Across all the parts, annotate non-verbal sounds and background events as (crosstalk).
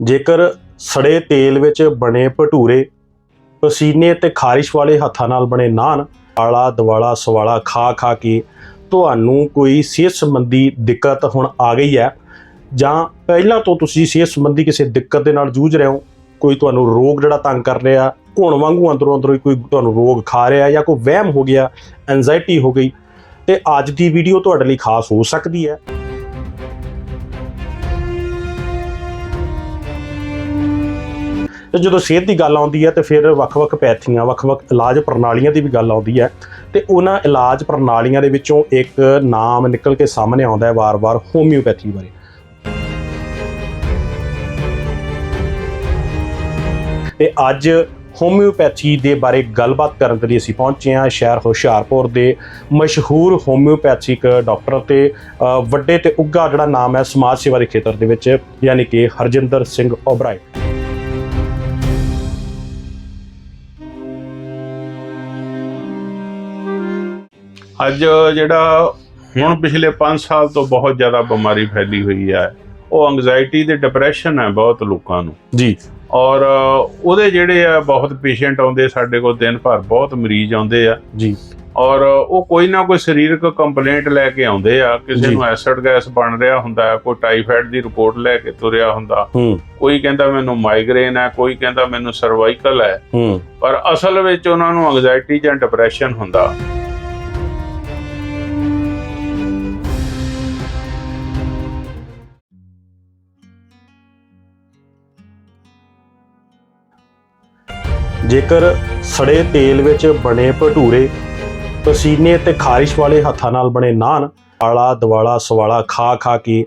ਜੇਕਰ ਸੜੇ ਤੇਲ ਵਿੱਚ ਬਣੇ ਭਟੂਰੇ ਪਸੀਨੇ ਤੇ ਖਾਰਿਸ਼ ਵਾਲੇ ਹੱਥਾਂ ਨਾਲ ਬਣੇ ਨਾਨ, ਆਲਾ ਦਵਾਲਾ ਸਵਾਲਾ ਖਾ ਖਾ ਕੇ ਤੁਹਾਨੂੰ ਕੋਈ ਸਿਹਤ ਸੰਬੰਧੀ ਦਿੱਕਤ ਹੁਣ ਆ ਗਈ ਹੈ ਜਾਂ ਪਹਿਲਾਂ ਤੋਂ ਤੁਸੀਂ ਸਿਹਤ ਸੰਬੰਧੀ ਕਿਸੇ ਦਿੱਕਤ ਦੇ ਨਾਲ ਜੂਝ ਰਹੇ ਹੋ, ਕੋਈ ਤੁਹਾਨੂੰ ਰੋਗ ਜਿਹੜਾ ਤੰਗ ਕਰ ਰਿਹਾ, ਘੁਣ ਵਾਂਗੂ ਅੰਦਰੋਂ ਅੰਦਰੋਂ ਹੀ ਕੋਈ ਤੁਹਾਨੂੰ ਰੋਗ ਖਾ ਰਿਹਾ ਜਾਂ ਕੋਈ ਵਹਿਮ ਹੋ ਗਿਆ ਐਂਜ਼ਾਇਟੀ ਹੋ ਗਈ, ਤੇ ਅੱਜ ਦੀ ਵੀਡੀਓ ਤੁਹਾਡੇ ਲਈ ਖਾਸ ਹੋ ਸਕਦੀ ਹੈ। ਤੇ ਜਦੋਂ ਸਿਹਤ ਦੀ ਗੱਲ ਆਉਂਦੀ ਹੈ ਤੇ ਫਿਰ ਵੱਖ-ਵੱਖ ਪੈਥੀਆਂ, ਵੱਖ-ਵੱਖ ਇਲਾਜ ਪ੍ਰਣਾਲੀਆਂ ਦੀ ਵੀ ਗੱਲ ਆਉਂਦੀ ਹੈ ਤੇ ਉਹਨਾਂ ਇਲਾਜ ਪ੍ਰਣਾਲੀਆਂ ਦੇ ਵਿੱਚੋਂ ਇੱਕ ਨਾਮ ਨਿਕਲ ਕੇ ਸਾਹਮਣੇ ਆਉਂਦਾ ਹੈ ਵਾਰ-ਵਾਰ ਹੋਮਿਓਪੈਥੀ ਬਾਰੇ। ਤੇ ਅੱਜ ਹੋਮਿਓਪੈਥੀ ਦੇ ਬਾਰੇ ਗੱਲਬਾਤ ਕਰਨ ਦੇ ਲਈ ਅਸੀਂ ਪਹੁੰਚੇ ਹਾਂ ਸ਼ਹਿਰ ਹੁਸ਼ਿਆਰਪੁਰ ਦੇ ਮਸ਼ਹੂਰ ਹੋਮਿਓਪੈਥਿਕ ਡਾਕਟਰ ਤੇ ਵੱਡੇ ਤੇ ਉੱਘਾ ਜਿਹੜਾ ਨਾਮ ਹੈ ਸਮਾਜ ਸੇਵਾ ਦੇ ਖੇਤਰ ਦੇ ਵਿੱਚ, ਯਾਨੀ ਕਿ ਹਰਜਿੰਦਰ ਸਿੰਘ ਓਬਰਾਏ। ਅੱਜ ਜਿਹੜਾ ਹੁਣ ਪਿਛਲੇ 5 ਸਾਲ ਤੋਂ ਬਹੁਤ ਜ਼ਿਆਦਾ ਬਿਮਾਰੀ ਫੈਲੀ ਹੋਈ ਹੈ। ਉਹ ਐਂਗਜ਼ਾਇਟੀ ਤੇ ਡਿਪਰੈਸ਼ਨ ਹੈ ਬਹੁਤ ਲੋਕਾਂ ਨੂੰ। ਜੀ। ਔਰ ਉਹਦੇ ਜਿਹੜੇ ਆ ਬਹੁਤ ਪੇਸ਼ੈਂਟ ਆਉਂਦੇ ਸਾਡੇ ਕੋਲ ਦਿਨ ਭਰ ਬਹੁਤ ਮਰੀਜ਼ ਆਉਂਦੇ ਆ। ਜੀ। ਔਰ ਉਹ ਕੋਈ ਨਾ ਕੋਈ ਸਰੀਰਕ ਕੰਪਲੇਂਟ ਲੈ ਕੇ ਆਉਂਦੇ ਆ। ਕਿਸੇ। ਨੂੰ ਐਸਿਡ ਗੈਸ ਬਣ ਰਿਹਾ ਹੁੰਦਾ ਕੋਈ ਟਾਈਫਾਇਡ ਦੀ ਰਿਪੋਰਟ ਲੈ ਕੇ ਤੁਰਿਆ ਹੁੰਦਾ। ਕੋਈ ਕਹਿੰਦਾ ਮੈਨੂੰ ਮਾਈਗ੍ਰੇਨ ਹੈ ਕੋਈ ਕਹਿੰਦਾ ਮੈਨੂੰ ਸਰਵਾਈਕਲ ਹੈ। ਹੂੰ। ਪਰ ਅਸਲ ਵਿੱਚ ਉਹਨਾਂ ਨੂੰ ਐਂਗਜ਼ਾਇਟੀ ਜਾਂ ਡਿਪਰੈਸ਼ਨ ਹੁੰਦਾ। ਜੇਕਰ ਸੜੇ ਤੇਲ ਵਿੱਚ ਬਣੇ ਭਟੂਰੇ, ਪਸੀਨੇ ਤੇ ਖਾਰਿਸ਼ ਵਾਲੇ ਹੱਥਾਂ ਨਾਲ ਬਣੇ ਨਾਨ, ਆਲਾ ਦਵਾਲਾ ਸਵਾਲਾ ਖਾ ਖਾ ਕੇ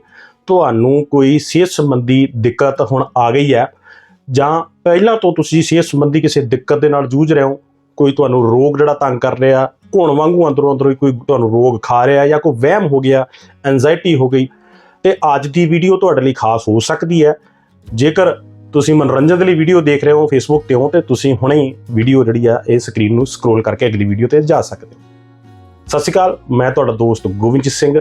ਤੁਹਾਨੂੰ ਕੋਈ ਸਿਹਤ ਸੰਬੰਧੀ ਦਿੱਕਤ ਹੁਣ ਆ ਗਈ ਹੈ, ਜਾਂ ਪਹਿਲਾਂ ਤੋਂ ਤੁਸੀਂ ਸਿਹਤ ਸੰਬੰਧੀ ਕਿਸੇ ਦਿੱਕਤ ਦੇ ਨਾਲ ਜੂਝ ਰਹੇ ਹੋ, ਕੋਈ ਤੁਹਾਨੂੰ ਰੋਗ ਜਿਹੜਾ ਤੰਗ ਕਰ ਰਿਹਾ, ਘੁਣ ਵਾਂਗੂ ਅੰਦਰੋਂ ਅੰਦਰੋਂ ਹੀ ਕੋਈ ਤੁਹਾਨੂੰ ਰੋਗ ਖਾ ਰਿਹਾ ਜਾਂ ਕੋਈ ਵਹਿਮ ਹੋ ਗਿਆ ਐਂਜ਼ਾਇਟੀ ਹੋ ਗਈ, ਤੇ ਅੱਜ ਦੀ ਵੀਡੀਓ ਤੁਹਾਡੇ ਲਈ ਖਾਸ ਹੋ ਸਕਦੀ ਹੈ, ਜੇਕਰ ਤੁਸੀਂ ਮਨੋਰੰਜਨ ਦੇ ਲਈ ਵੀਡੀਓ ਦੇਖ ਰਹੇ ਹੋ ਫੇਸਬੁੱਕ ਤੇ ਹੋ ਤੇ ਤੁਸੀਂ ਹੁਣੇ ਹੀ ਵੀਡੀਓ ਜਿਹੜੀ ਆ ਇਹ ਸਕਰੀਨ ਨੂੰ ਸਕਰੋਲ ਕਰਕੇ ਅਗਲੀ ਵੀਡੀਓ ਤੇ ਜਾ ਸਕਦੇ ਹੋ। ਸਤਿ ਸ਼੍ਰੀ ਅਕਾਲ, ਮੈਂ ਤੁਹਾਡਾ ਦੋਸਤ ਗੋਬਿੰਦਜੀਤ ਸਿੰਘ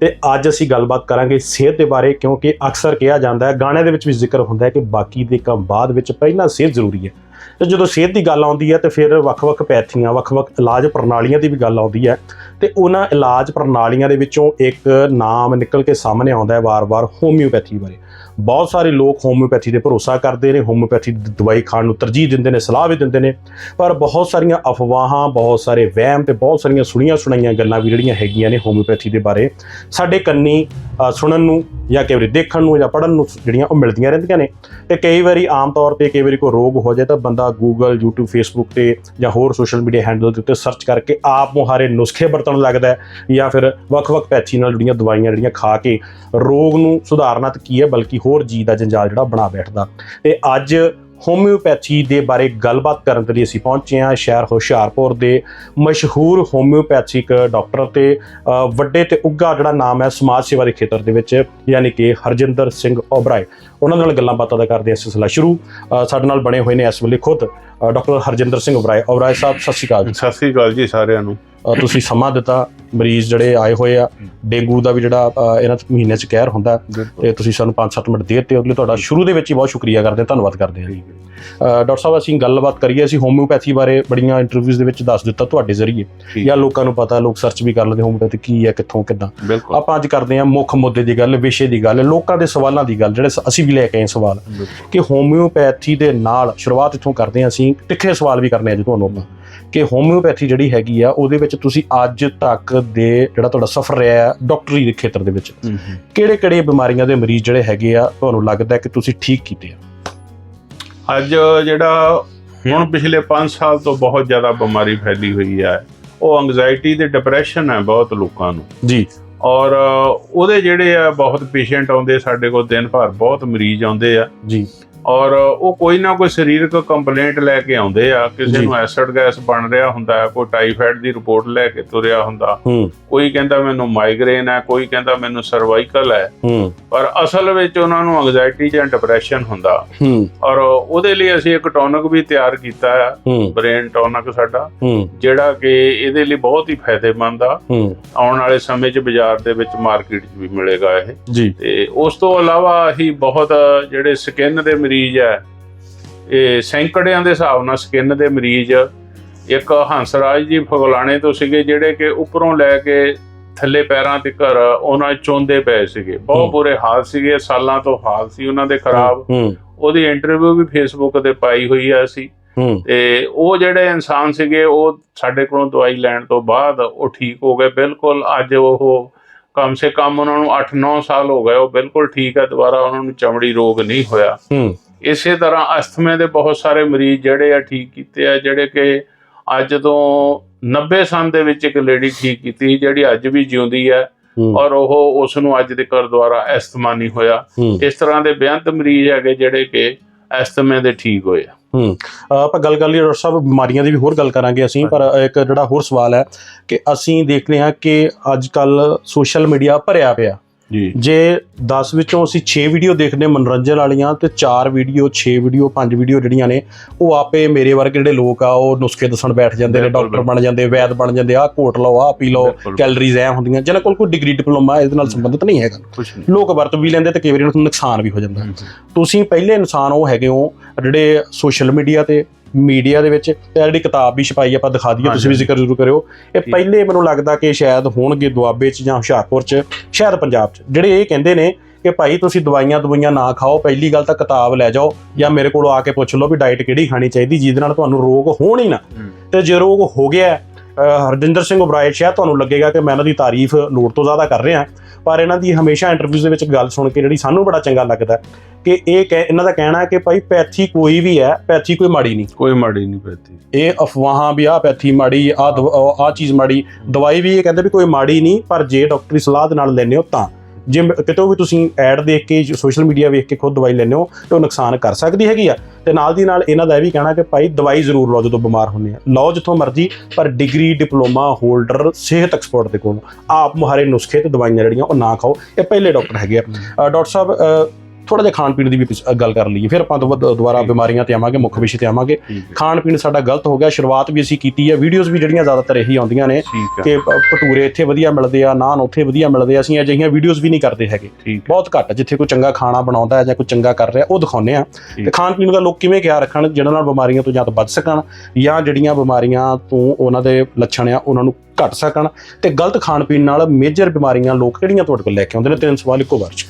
ਤੇ ਅੱਜ ਅਸੀਂ ਗੱਲਬਾਤ ਕਰਾਂਗੇ ਸਿਹਤ ਦੇ ਬਾਰੇ ਕਿਉਂਕਿ ਅਕਸਰ ਕਿਹਾ ਜਾਂਦਾ ਹੈ, ਗਾਣਿਆਂ ਦੇ ਵਿੱਚ ਵੀ ਜ਼ਿਕਰ ਹੁੰਦਾ ਹੈ ਕਿ ਬਾਕੀ ਦੇ ਕੰਮ ਬਾਅਦ ਵਿੱਚ ਪਹਿਲਾਂ ਸਿਹਤ ਜ਼ਰੂਰੀ ਹੈ। ਤੇ ਜਦੋਂ ਸਿਹਤ ਦੀ ਗੱਲ ਆਉਂਦੀ ਹੈ ਤੇ ਫਿਰ ਵੱਖ-ਵੱਖ ਪੈਥੀਆਂ, ਵੱਖ-ਵੱਖ ਇਲਾਜ ਪ੍ਰਣਾਲੀਆਂ ਦੀ ਵੀ ਗੱਲ ਆਉਂਦੀ ਹੈ ਤੇ ਉਹਨਾਂ ਇਲਾਜ ਪ੍ਰਣਾਲੀਆਂ ਦੇ ਵਿੱਚੋਂ ਇੱਕ ਨਾਮ ਨਿਕਲ ਕੇ ਸਾਹਮਣੇ ਆਉਂਦਾ ਹੈ ਵਾਰ-ਵਾਰ ਹੋਮਿਓਪੈਥੀ ਬਾਰੇ। ਬਹੁਤ ਸਾਰੇ ਲੋਕ ਹੋਮਿਓਪੈਥੀ ਤੇ ਭਰੋਸਾ ਕਰਦੇ ਨੇ ਹੋਮਿਓਪੈਥੀ ਦੀ ਦਵਾਈ ਖਾਣ ਨੂੰ ਤਰਜੀਹ ਦਿੰਦੇ ਨੇ, ਸਲਾਹ ਵੀ ਦਿੰਦੇ ਨੇ, ਪਰ ਬਹੁਤ ਸਾਰੀਆਂ ਅਫਵਾਹਾਂ, ਬਹੁਤ ਸਾਰੇ ਵਹਿਮ ਤੇ ਬਹੁਤ ਸਾਰੀਆਂ ਸੁਣੀਆਂ ਸੁਣਾਈਆਂ ਗੱਲਾਂ ਵੀ ਜਿਹੜੀਆਂ ਹੈਗੀਆਂ ਨੇ ਹੋਮਿਓਪੈਥੀ ਦੇ ਬਾਰੇ, ਸਾਡੇ ਕੰਨੀ ਸੁਣਨ ਨੂੰ ਜਾਂ ਕਈ ਵਾਰੀ ਦੇਖਣ ਨੂੰ ਜਾਂ ਪੜਨ ਨੂੰ ਜਿਹੜੀਆਂ ਉਹ ਮਿਲਦੀਆਂ ਰਹਿੰਦੀਆਂ ਨੇ, ਤੇ ਕਈ ਵਾਰੀ ਆਮ ਤੌਰ ਤੇ ਕਈ ਵਾਰੀ ਕੋਈ ਰੋਗ ਹੋ ਜਾਏ ਤਾਂ ਬੰਦਾ ਗੂਗਲ YouTube, Facebook ਤੇ ਜਾਂ ਹੋਰ ਸੋਸ਼ਲ ਮੀਡੀਆ ਹੈਂਡਲ ਦੇ ਉੱਤੇ ਸਰਚ ਕਰਕੇ ਆਪ ਮੁਹਾਰੇ ਨੁਸਖੇ ਵਰਤਣ ਲੱਗਦਾ ਜਾਂ ਫਿਰ ਵੱਖ-ਵੱਖ ਪੈਥੀ ਨਾਲ ਜਿਹੜੀਆਂ ਦਵਾਈਆਂ ਜਿਹੜੀਆਂ ਖਾ ਕੇ ਰੋਗ ਨੂੰ ਸੁਧਾਰਨਾ ਤਾਂ ਕੀ ਹੈ, ਬਲਕਿ ਹੋਰ ਜੀ ਦਾ ਜੰਜਾਲ ਜਿਹੜਾ ਬਣਾ ਬੈਠਦਾ। ਤੇ ਅੱਜ ਹੋਮਿਓਪੈਥੀ ਦੇ ਬਾਰੇ ਗੱਲਬਾਤ ਕਰਨ ਦੇ ਲਈ ਅਸੀਂ ਪਹੁੰਚੇ ਹਾਂ ਸ਼ਹਿਰ ਹੁਸ਼ਿਆਰਪੁਰ ਦੇ ਮਸ਼ਹੂਰ ਹੋਮਿਓਪੈਥਿਕ ਡਾਕਟਰ ਤੇ ਵੱਡੇ ਤੇ ਉੱਘਾ ਜਿਹੜਾ ਨਾਮ ਹੈ ਸਮਾਜ ਸੇਵਾ ਦੇ ਖੇਤਰ ਦੇ ਵਿੱਚ, ਯਾਨੀ ਕਿ ਹਰਜਿੰਦਰ ਸਿੰਘ ਓਬਰਾਏ। ਉਹਨਾਂ ਨਾਲ ਗੱਲਾਂ ਬਾਤਾਂ ਦਾ ਕਰਦੇ ਹਾਂ ਸਿਲਸਿਲਾ ਸ਼ੁਰੂ। ਸਾਡੇ ਨਾਲ ਬਣੇ ਹੋਏ ਨੇ ਇਸ ਵੇਲੇ ਖੁਦ ਡਾਕਟਰ ਹਰਜਿੰਦਰ ਸਿੰਘ ਓਬਰਾਏ। ਓਬਰਾਏ ਸਾਹਿਬ, ਸਤਿ ਸ਼੍ਰੀ ਅਕਾਲ ਸਤਿ ਸ੍ਰੀ ਅਕਾਲ ਜੀ ਸਾਰਿਆਂ ਨੂੰ। ਤੁਸੀਂ ਸਮਾਂ ਦਿੱਤਾ ਮਰੀਜ਼ ਜਿਹੜੇ ਆਏ ਹੋਏ ਆ ਡੇਂਗੂ ਦਾ ਵੀ ਜਿਹੜਾ ਇਹਨਾਂ ਚ ਮਹੀਨੇ ਚ ਕਹਿਰ ਹੁੰਦਾ ਤੇ ਤੁਸੀਂ ਸਾਨੂੰ 5-7 ਮਿੰਟ ਦੇ ਦਿੱਤੇ ਉਹਦੇ ਲਈ ਤੁਹਾਡਾ ਸ਼ੁਰੂ ਦੇ ਵਿੱਚ ਹੀ ਬਹੁਤ ਸ਼ੁਕਰੀਆ ਕਰਦੇ ਹਾਂ ਧੰਨਵਾਦ ਕਰਦੇ ਹਾਂ। ਡਾਕਟਰ ਸਾਹਿਬ ਅਸੀਂ ਗੱਲਬਾਤ ਕਰੀਏ ਅਸੀਂ ਹੋਮਿਓਪੈਥੀ ਬਾਰੇ ਬੜੀਆਂ ਇੰਟਰਵਿਊਜ਼ ਦੇ ਵਿੱਚ ਦੱਸ ਦਿੱਤਾ ਤੁਹਾਡੇ ਜ਼ਰੀਏ। ਜਾਂ ਲੋਕਾਂ ਨੂੰ ਪਤਾ ਲੋਕ ਸਰਚ ਵੀ ਕਰ ਲੈਂਦੇ ਹੋਮਿਓਪੈਥੀ ਕੀ ਹੈ ਕਿੱਥੋਂ ਕਿੱਦਾਂ। ਆਪਾਂ ਅੱਜ ਕਰਦੇ ਹਾਂ ਮੁੱਖ ਮੁੱਦੇ ਦੀ ਗੱਲ ਵਿਸ਼ੇ ਦੀ ਗੱਲ ਲੋਕਾਂ ਦੇ ਸਵਾਲਾਂ ਦੀ ਗੱਲ ਜਿਹੜੇ ਅਸੀਂ ਵੀ ਲੈ ਕੇ ਆਏ ਸਵਾਲ। ਕਿ ਹੋਮਿਓਪੈਥੀ ਦੇ ਨਾਲ ਸ਼ੁਰੂਆਤ ਇੱਥੋਂ ਕਰਦੇ ਹਾਂ ਅਸੀਂ ਤਿੱਖੇ ਸਵਾਲ ਵੀ ਕਰਨੇ ਅੱਜ ਤੁਹਾਨੂੰ ਆਪਾਂ। ਕਿ ਹੋਮਿਓਪੈਥੀ ਜਿਹੜੀ ਹੈਗੀ ਆ ਉਹਦੇ ਵਿੱਚ ਤੁਸੀਂ ਅੱਜ ਤੱਕ ਦੇ ਜਿਹੜਾ ਤੁਹਾਡਾ ਸਫ਼ਰ ਰਿਹਾ ਹੈ ਡਾਕਟਰੀ ਦੇ ਖੇਤਰ ਦੇ ਵਿੱਚ ਹਮ, ਹਮ। ਕਿਹੜੇ ਕਿਹੜੇ ਬਿਮਾਰੀਆਂ ਦੇ ਮਰੀਜ਼ ਜਿਹੜੇ ਹੈਗੇ ਆ ਤੁਹਾਨੂੰ ਲੱਗਦਾ ਕਿ ਤੁਸੀਂ ਠੀਕ ਕੀਤੇ ਆ? ਅੱਜ ਜਿਹੜਾ ਹੁਣ ਪਿਛਲੇ 5 ਸਾਲ ਤੋਂ ਬਹੁਤ ਜ਼ਿਆਦਾ ਬਿਮਾਰੀ ਫੈਲੀ ਹੋਈ ਹੈ। ਉਹ ਐਂਗਜ਼ਾਇਟੀ ਤੇ ਡਿਪਰੈਸ਼ਨ ਹੈ ਬਹੁਤ ਲੋਕਾਂ ਨੂੰ। ਜੀ। ਔਰ ਉਹਦੇ ਜਿਹੜੇ ਆ ਬਹੁਤ ਪੇਸ਼ੈਂਟ ਆਉਂਦੇ ਸਾਡੇ ਕੋਲ ਦਿਨ ਭਰ ਬਹੁਤ ਮਰੀਜ਼ ਆਉਂਦੇ ਆ। ਜੀ। ਔਰ ਉਹ ਕੋਈ ਨਾ ਕੋਈ ਸਰੀਰਕ ਕੰਪਲੇਂਟ ਲੈ ਕੇ ਆਉਂਦੇ ਆ ਕਿਸੇ। ਨੂੰ ਐਸਿਡ ਗੈਸ ਬਣ ਰਿਹਾ ਹੁੰਦਾ ਹੈ ਕੋਈ ਟਾਈਫਾਇਡ ਦੀ ਰਿਪੋਰਟ ਲੈ ਕੇ ਤੁਰਿਆ ਹੁੰਦਾ ਕੋਈ ਕਹਿੰਦਾ ਮੈਨੂੰ ਮਾਈਗ੍ਰੇਨ ਹੈ ਕੋਈ ਕਹਿੰਦਾ ਮੈਨੂੰ ਸਰਵਾਈਕਲ ਹੈ ਪਰ ਅਸਲ ਵਿੱਚ ਉਹਨਾਂ ਨੂੰ ਐਂਗਜ਼ਾਇਟੀ ਜਾਂ ਡਿਪਰੈਸ਼ਨ ਹੁੰਦਾ। ਔਰ ਉਹਦੇ ਲਈ ਅਸੀਂ ਇੱਕ ਟੌਨਿਕ ਵੀ ਤਿਆਰ ਕੀਤਾ ਹੈ ਬ੍ਰੇਨ ਟੌਨਿਕ ਸਾਡਾ ਜਿਹੜਾ ਕਿ ਇਹਦੇ ਲਈ ਬਹੁਤ ਹੀ ਫਾਇਦੇਮੰਦ ਆ। ਆਉਣ ਵਾਲੇ ਸਮੇਂ 'ਚ ਬਾਜ਼ਾਰ ਦੇ ਵਿੱਚ ਮਾਰਕੀਟ 'ਚ ਵੀ ਮਿਲੇਗਾ ਇਹ। ਤੇ ਉਸ ਤੋਂ ਇਲਾਵਾ ਅਸੀਂ ਬਹੁਤ ਜਿਹੜੇ ਸਕਿਨ ਦੇ ਮਰੀਜ਼ ਹੈ। ਇਹ ਸੈਂਕੜਿਆਂ ਦੇ ਹਿਸਾਬ ਨਾਲ ਸਕਿਨ ਦੇ ਮਰੀਜ਼। ਇੱਕ ਹੰਸਰਾਜ ਜੀ ਫਗਲਾਣੇ ਤੋਂ ਸੀਗੇ ਜਿਹੜੇ ਕਿ ਉੱਪਰੋਂ ਲੈ ਕੇ ਥੱਲੇ ਪੈਰਾਂ ਤੇ ਘਰ ਉਹਨਾਂ ਚੋਂਦੇ ਪਏ ਸੀਗੇ। ਬਹੁਤ ਬੁਰੇ ਹਾਲ ਸੀਗੇ ਸਾਲਾਂ ਤੋਂ ਹਾਲ ਸੀ ਉਹਨਾਂ ਦੇ ਖਰਾਬ। ਉਹਦੀ ਇੰਟਰਵਿਊ ਵੀ ਫੇਸਬੁੱਕ ਤੇ ਪਾਈ ਹੋਈ ਆ ਹੂੰ। ਤੇ ਉਹ ਜਿਹੜੇ ਇਨਸਾਨ ਸੀਗੇ ਉਹ ਸਾਡੇ ਕੋਲੋਂ ਦਵਾਈ ਲੈਣ ਤੋਂ ਬਾਅਦ ਉਹ ਠੀਕ ਹੋ ਗਏ। ਬਿਲਕੁਲ ਅੱਜ ਉਹ ਕਮ ਸੇ ਕਮ ਉਹਨਾਂ ਨੂੰ 8-9 ਸਾਲ ਹੋ ਗਏ ਉਹ ਬਿਲਕੁਲ ਠੀਕ ਹੈ ਦੁਬਾਰਾ ਉਹਨਾਂ ਨੂੰ ਚਮੜੀ ਰੋਗ ਨਹੀਂ ਹੋਇਆ। ਹੂੰ। ਇਸੇ ਤਰ੍ਹਾਂ ਅਸਥਮੇ ਦੇ ਬਹੁਤ ਸਾਰੇ ਮਰੀਜ਼ ਜਿਹੜੇ ਆ ਠੀਕ ਕੀਤੇ ਆ ਜਿਹੜੇ ਕਿ ਅੱਜ ਤੋਂ 90 ਸਾਲ ਦੇ ਵਿੱਚ ਇੱਕ ਲੇਡੀ ਠੀਕ ਕੀਤੀ ਜਿਹੜੀ ਅੱਜ ਵੀ ਜਿਉਂਦੀ ਹੈ ਔਰ ਉਹ ਉਸ ਨੂੰ ਅੱਜ ਦੇ ਕਰ ਦੁਆਰਾ ਅਸਥਮਾ ਨਹੀਂ ਹੋਇਆ। ਇਸ ਤਰ੍ਹਾਂ ਦੇ ਬੇਅੰਤ ਮਰੀਜ਼ ਹੈਗੇ ਜਿਹੜੇ ਕਿ ਅਸਥਮੇ ਦੇ ਠੀਕ ਹੋਏ ਆ। ਹੂੰ। ਆਪਾਂ ਗੱਲ ਕਰ ਲਈ ਡਾਕਟਰ ਸਾਹਿਬ ਬਿਮਾਰੀਆਂ ਦੀ ਵੀ ਹੋਰ ਗੱਲ ਕਰਾਂਗੇ ਅਸੀਂ ਪਰ ਇੱਕ ਜਿਹੜਾ ਹੋਰ ਸਵਾਲ ਹੈ ਕਿ ਅਸੀਂ ਦੇਖ ਰਹੇ ਹਾਂ ਕਿ ਅੱਜ ਕੱਲ ਸੋਸ਼ਲ ਮੀਡੀਆ ਭਰਿਆ ਪਿਆ। ਜੀ। ਜੇ 10 ਵਿੱਚੋਂ ਅਸੀਂ 6 ਵੀਡੀਓ ਦੇਖਦੇ ਮਨੋਰੰਜਨ ਵਾਲੀਆਂ ਤੇ 4 ਵੀਡੀਓ 6 ਵੀਡੀਓ 5 ਵੀਡੀਓ ਜਿਹੜੀਆਂ ਨੇ ਉਹ ਆਪੇ ਮੇਰੇ ਵਰਗੇ ਜਿਹੜੇ ਲੋਕ ਆ ਉਹ ਨੁਸਖੇ ਦੱਸਣ ਬੈਠ ਜਾਂਦੇ ਨੇ ਡਾਕਟਰ ਬਣ ਜਾਂਦੇ ਵੈਦ ਬਣ ਜਾਂਦੇ ਆ ਘੋਟ ਲਓ ਆ ਪੀ ਲਓ। ਕੈਲਰੀਜ਼ ਐ ਹੁੰਦੀਆਂ ਜਿਹਨਾਂ ਕੋਲ ਕੋਈ ਡਿਗਰੀ ਡਿਪਲੋਮਾ ਇਹਦੇ ਨਾਲ ਸੰਬੰਧਿਤ ਨਹੀਂ ਹੈਗਾ। ਲੋਕ ਵਰਤ ਵੀ ਲੈਂਦੇ ਤੇ ਕਈ ਵਾਰੀ ਉਹਨਾਂ ਨੂੰ ਨੁਕਸਾਨ ਵੀ ਹੋ ਜਾਂਦਾ। ਤੁਸੀਂ ਪਹਿਲੇ ਇਨਸਾਨ ਉਹ ਹੈਗੇ ਹੋ ਜਿਹੜੇ ਸੋਸ਼ਲ ਮੀਡੀਆ ਤੇ ਮੀਡੀਆ ਦੇ ਵਿੱਚ ਤੇ ਜਿਹੜੀ ਕਿਤਾਬ ਵੀ ਛਪਾਈ ਆਪਾਂ ਦਿਖਾ ਦਈਏ ਤੁਸੀਂ ਵੀ। ਜ਼ਿਕਰ ਜ਼ਰੂਰ ਕਰਿਓ ਇਹ। ਪਹਿਲੇ ਮੈਨੂੰ ਲੱਗਦਾ ਕਿ ਸ਼ਾਇਦ ਹੋਣਗੇ ਦੁਆਬੇ 'ਚ ਜਾਂ ਹੁਸ਼ਿਆਰਪੁਰ 'ਚ ਸ਼ਾਇਦ ਪੰਜਾਬ 'ਚ ਜਿਹੜੇ ਇਹ ਕਹਿੰਦੇ ਨੇ ਕਿ ਭਾਈ ਤੁਸੀਂ ਦਵਾਈਆਂ ਦਵਾਈਆਂ ਨਾ ਖਾਓ ਪਹਿਲੀ ਗੱਲ ਤਾਂ ਕਿਤਾਬ ਲੈ ਜਾਓ ਜਾਂ ਮੇਰੇ ਕੋਲ ਆ ਕੇ ਪੁੱਛ ਲਓ ਵੀ ਡਾਈਟ ਕਿਹੜੀ ਖਾਣੀ ਚਾਹੀਦੀ ਜਿਹਦੇ ਨਾਲ ਤੁਹਾਨੂੰ ਰੋਗ ਹੋਣ ਹੀ ਨਾ ਤੇ ਜੇ ਰੋਗ ਹੋ ਗਿਆ ਹਰਜਿੰਦਰ ਸਿੰਘ ਉਬਰਾਏ ਸ਼ਾਇਦ ਤੁਹਾਨੂੰ ਲੱਗੇਗਾ ਕਿ ਮੈਂ ਇਹਨਾਂ ਦੀ ਤਾਰੀਫ ਲੋੜ ਤੋਂ ਜ਼ਿਆਦਾ ਕਰ ਰਿਹਾ ਪਰ ਇਹਨਾਂ ਦੀ ਹਮੇਸ਼ਾ ਇੰਟਰਵਿਊਜ਼ ਦੇ ਵਿੱਚ ਗੱਲ ਸੁਣ ਕੇ ਜਿਹੜੀ ਸਾਨੂੰ ਬੜਾ ਚੰਗਾ ਲੱਗਦਾ ਕਿ ਇਹ ਕਹਿ- ਇਹਨਾਂ ਦਾ ਕਹਿਣਾ ਹੈ ਕਿ ਭਾਈ ਪੈਥੀ ਕੋਈ ਵੀ ਹੈ ਪੈਥੀ ਕੋਈ ਮਾੜੀ ਨਹੀਂ। ਕੋਈ ਮਾੜੀ ਨਹੀਂ ਪੈਤੀ ਇਹ ਅਫਵਾਹਾਂ ਵੀ ਆ ਪੈਥੀ ਮਾੜੀ ਆ ਆ ਚੀਜ਼ ਮਾੜੀ ਦਵਾਈ ਵੀ ਇਹ ਕਹਿੰਦੇ ਵੀ ਕੋਈ ਮਾੜੀ ਨਹੀਂ ਪਰ ਜੇ ਡਾਕਟਰੀ ਸਲਾਹ ਦੇ ਨਾਲ ਲੈਂਦੇ ਹੋ ਤਾਂ। ਜੇ ਕਿਤੋਂ ਵੀ ਤੁਸੀਂ ਐਡ ਦੇਖ ਕੇ ਸੋਸ਼ਲ ਮੀਡੀਆ ਵੇਖ ਕੇ ਖੁਦ ਦਵਾਈ ਲੈਂਦੇ ਹੋ, ਤੇ ਉਹ ਨੁਕਸਾਨ ਕਰ ਸਕਦੀ ਹੈਗੀ ਆ। ਤੇ ਨਾਲ ਦੀ ਨਾਲ ਇਹਨਾਂ ਦਾ ਇਹ ਵੀ ਕਹਿਣਾ ਕਿ ਭਾਈ ਦਵਾਈ ਜ਼ਰੂਰ ਲਓ ਜਦੋਂ ਬਿਮਾਰ ਹੁੰਦੇ ਆ। ਲਓ ਜਿੱਥੋਂ ਮਰਜ਼ੀ, ਪਰ ਡਿਗਰੀ ਡਿਪਲੋਮਾ ਹੋਲਡਰ ਸਿਹਤ ਐਕਸਪਰਟ ਦੇ ਕੋਲ। ਆਪ ਮੁਹਾਰੇ ਨੁਸਖੇ ਤੇ ਦਵਾਈਆਂ ਜਿਹੜੀਆਂ, ਉਹ ਨਾ ਖਾਓ। ਇਹ ਪਹਿਲੇ ਡਾਕਟਰ ਹੈਗੇ ਆ। ਡਾਕਟਰ ਸਾਹਿਬ ਥੋੜਾ ਜਿਹਾ ਖਾਣ ਪੀਣ ਦੀ ਵੀ ਗੱਲ ਕਰ ਲਈਏ। ਫਿਰ ਆਪਾਂ ਦੁਬਾ- ਦੁਬਾਰਾ। ਬਿਮਾਰੀਆਂ ਤੇ ਆਵਾਂਗੇ ਮੁੱਖ ਵਿਸ਼ੇ ਤੇ ਆਵਾਂਗੇ। ਖਾਣ ਪੀਣ ਸਾਡਾ ਗਲਤ ਹੋ ਗਿਆ ਸ਼ੁਰੂਆਤ ਵੀ ਅਸੀਂ ਕੀਤੀ ਹੈ। ਵੀਡੀਓਜ਼ ਵੀ ਜਿਹੜੀਆਂ ਜ਼ਿਆਦਾਤਰ ਇਹੀ ਆਉਂਦੀਆਂ ਨੇ ਕਿ ਭਟੂਰੇ ਇੱਥੇ ਵਧੀਆ ਮਿਲਦੇ ਆ ਨਾਨ ਉੱਥੇ ਵਧੀਆ ਮਿਲਦੇ ਆ। ਅਸੀਂ ਅਜਿਹੀਆਂ ਵੀਡੀਓਜ਼ ਵੀ ਨਹੀਂ ਕਰਦੇ ਹੈਗੇ। ਬਹੁਤ ਘੱਟ ਜਿੱਥੇ ਕੋਈ ਚੰਗਾ ਖਾਣਾ ਬਣਾਉਂਦਾ ਹੈ ਜਾਂ ਕੋਈ ਚੰਗਾ ਕਰ ਰਿਹਾ ਉਹ ਦਿਖਾਉਂਦੇ ਆ ਤੇ। ਖਾਣ ਪੀਣ ਦਾ ਲੋਕ ਕਿਵੇਂ ਖਿਆਲ ਰੱਖਣ ਜਿਹਨਾਂ ਨਾਲ ਬਿਮਾਰੀਆਂ ਤੋਂ ਜਾਂ ਤਾਂ ਬਚ ਸਕਣ ਜਾਂ ਜਿਹੜੀਆਂ ਬਿਮਾਰੀਆਂ ਤੋਂ ਉਹਨਾਂ ਦੇ ਲੱਛਣ ਆ ਉਹਨਾਂ ਨੂੰ ਘਟ ਸਕਣ। ਤੇ ਗਲਤ ਖਾਣ ਪੀਣ ਨਾਲ ਮੇਜਰ ਬਿਮਾਰੀਆਂ ਲੋਕ ਕਿਹੜੀਆਂ ਤੁਹਾਡੇ ਕੋਲ ਲੈ ਕੇ ਆਉਂਦੇ ਨੇ? ਤਿੰਨ ਸਵਾਲ ਇੱਕੋ ਵਾਰ ਚ।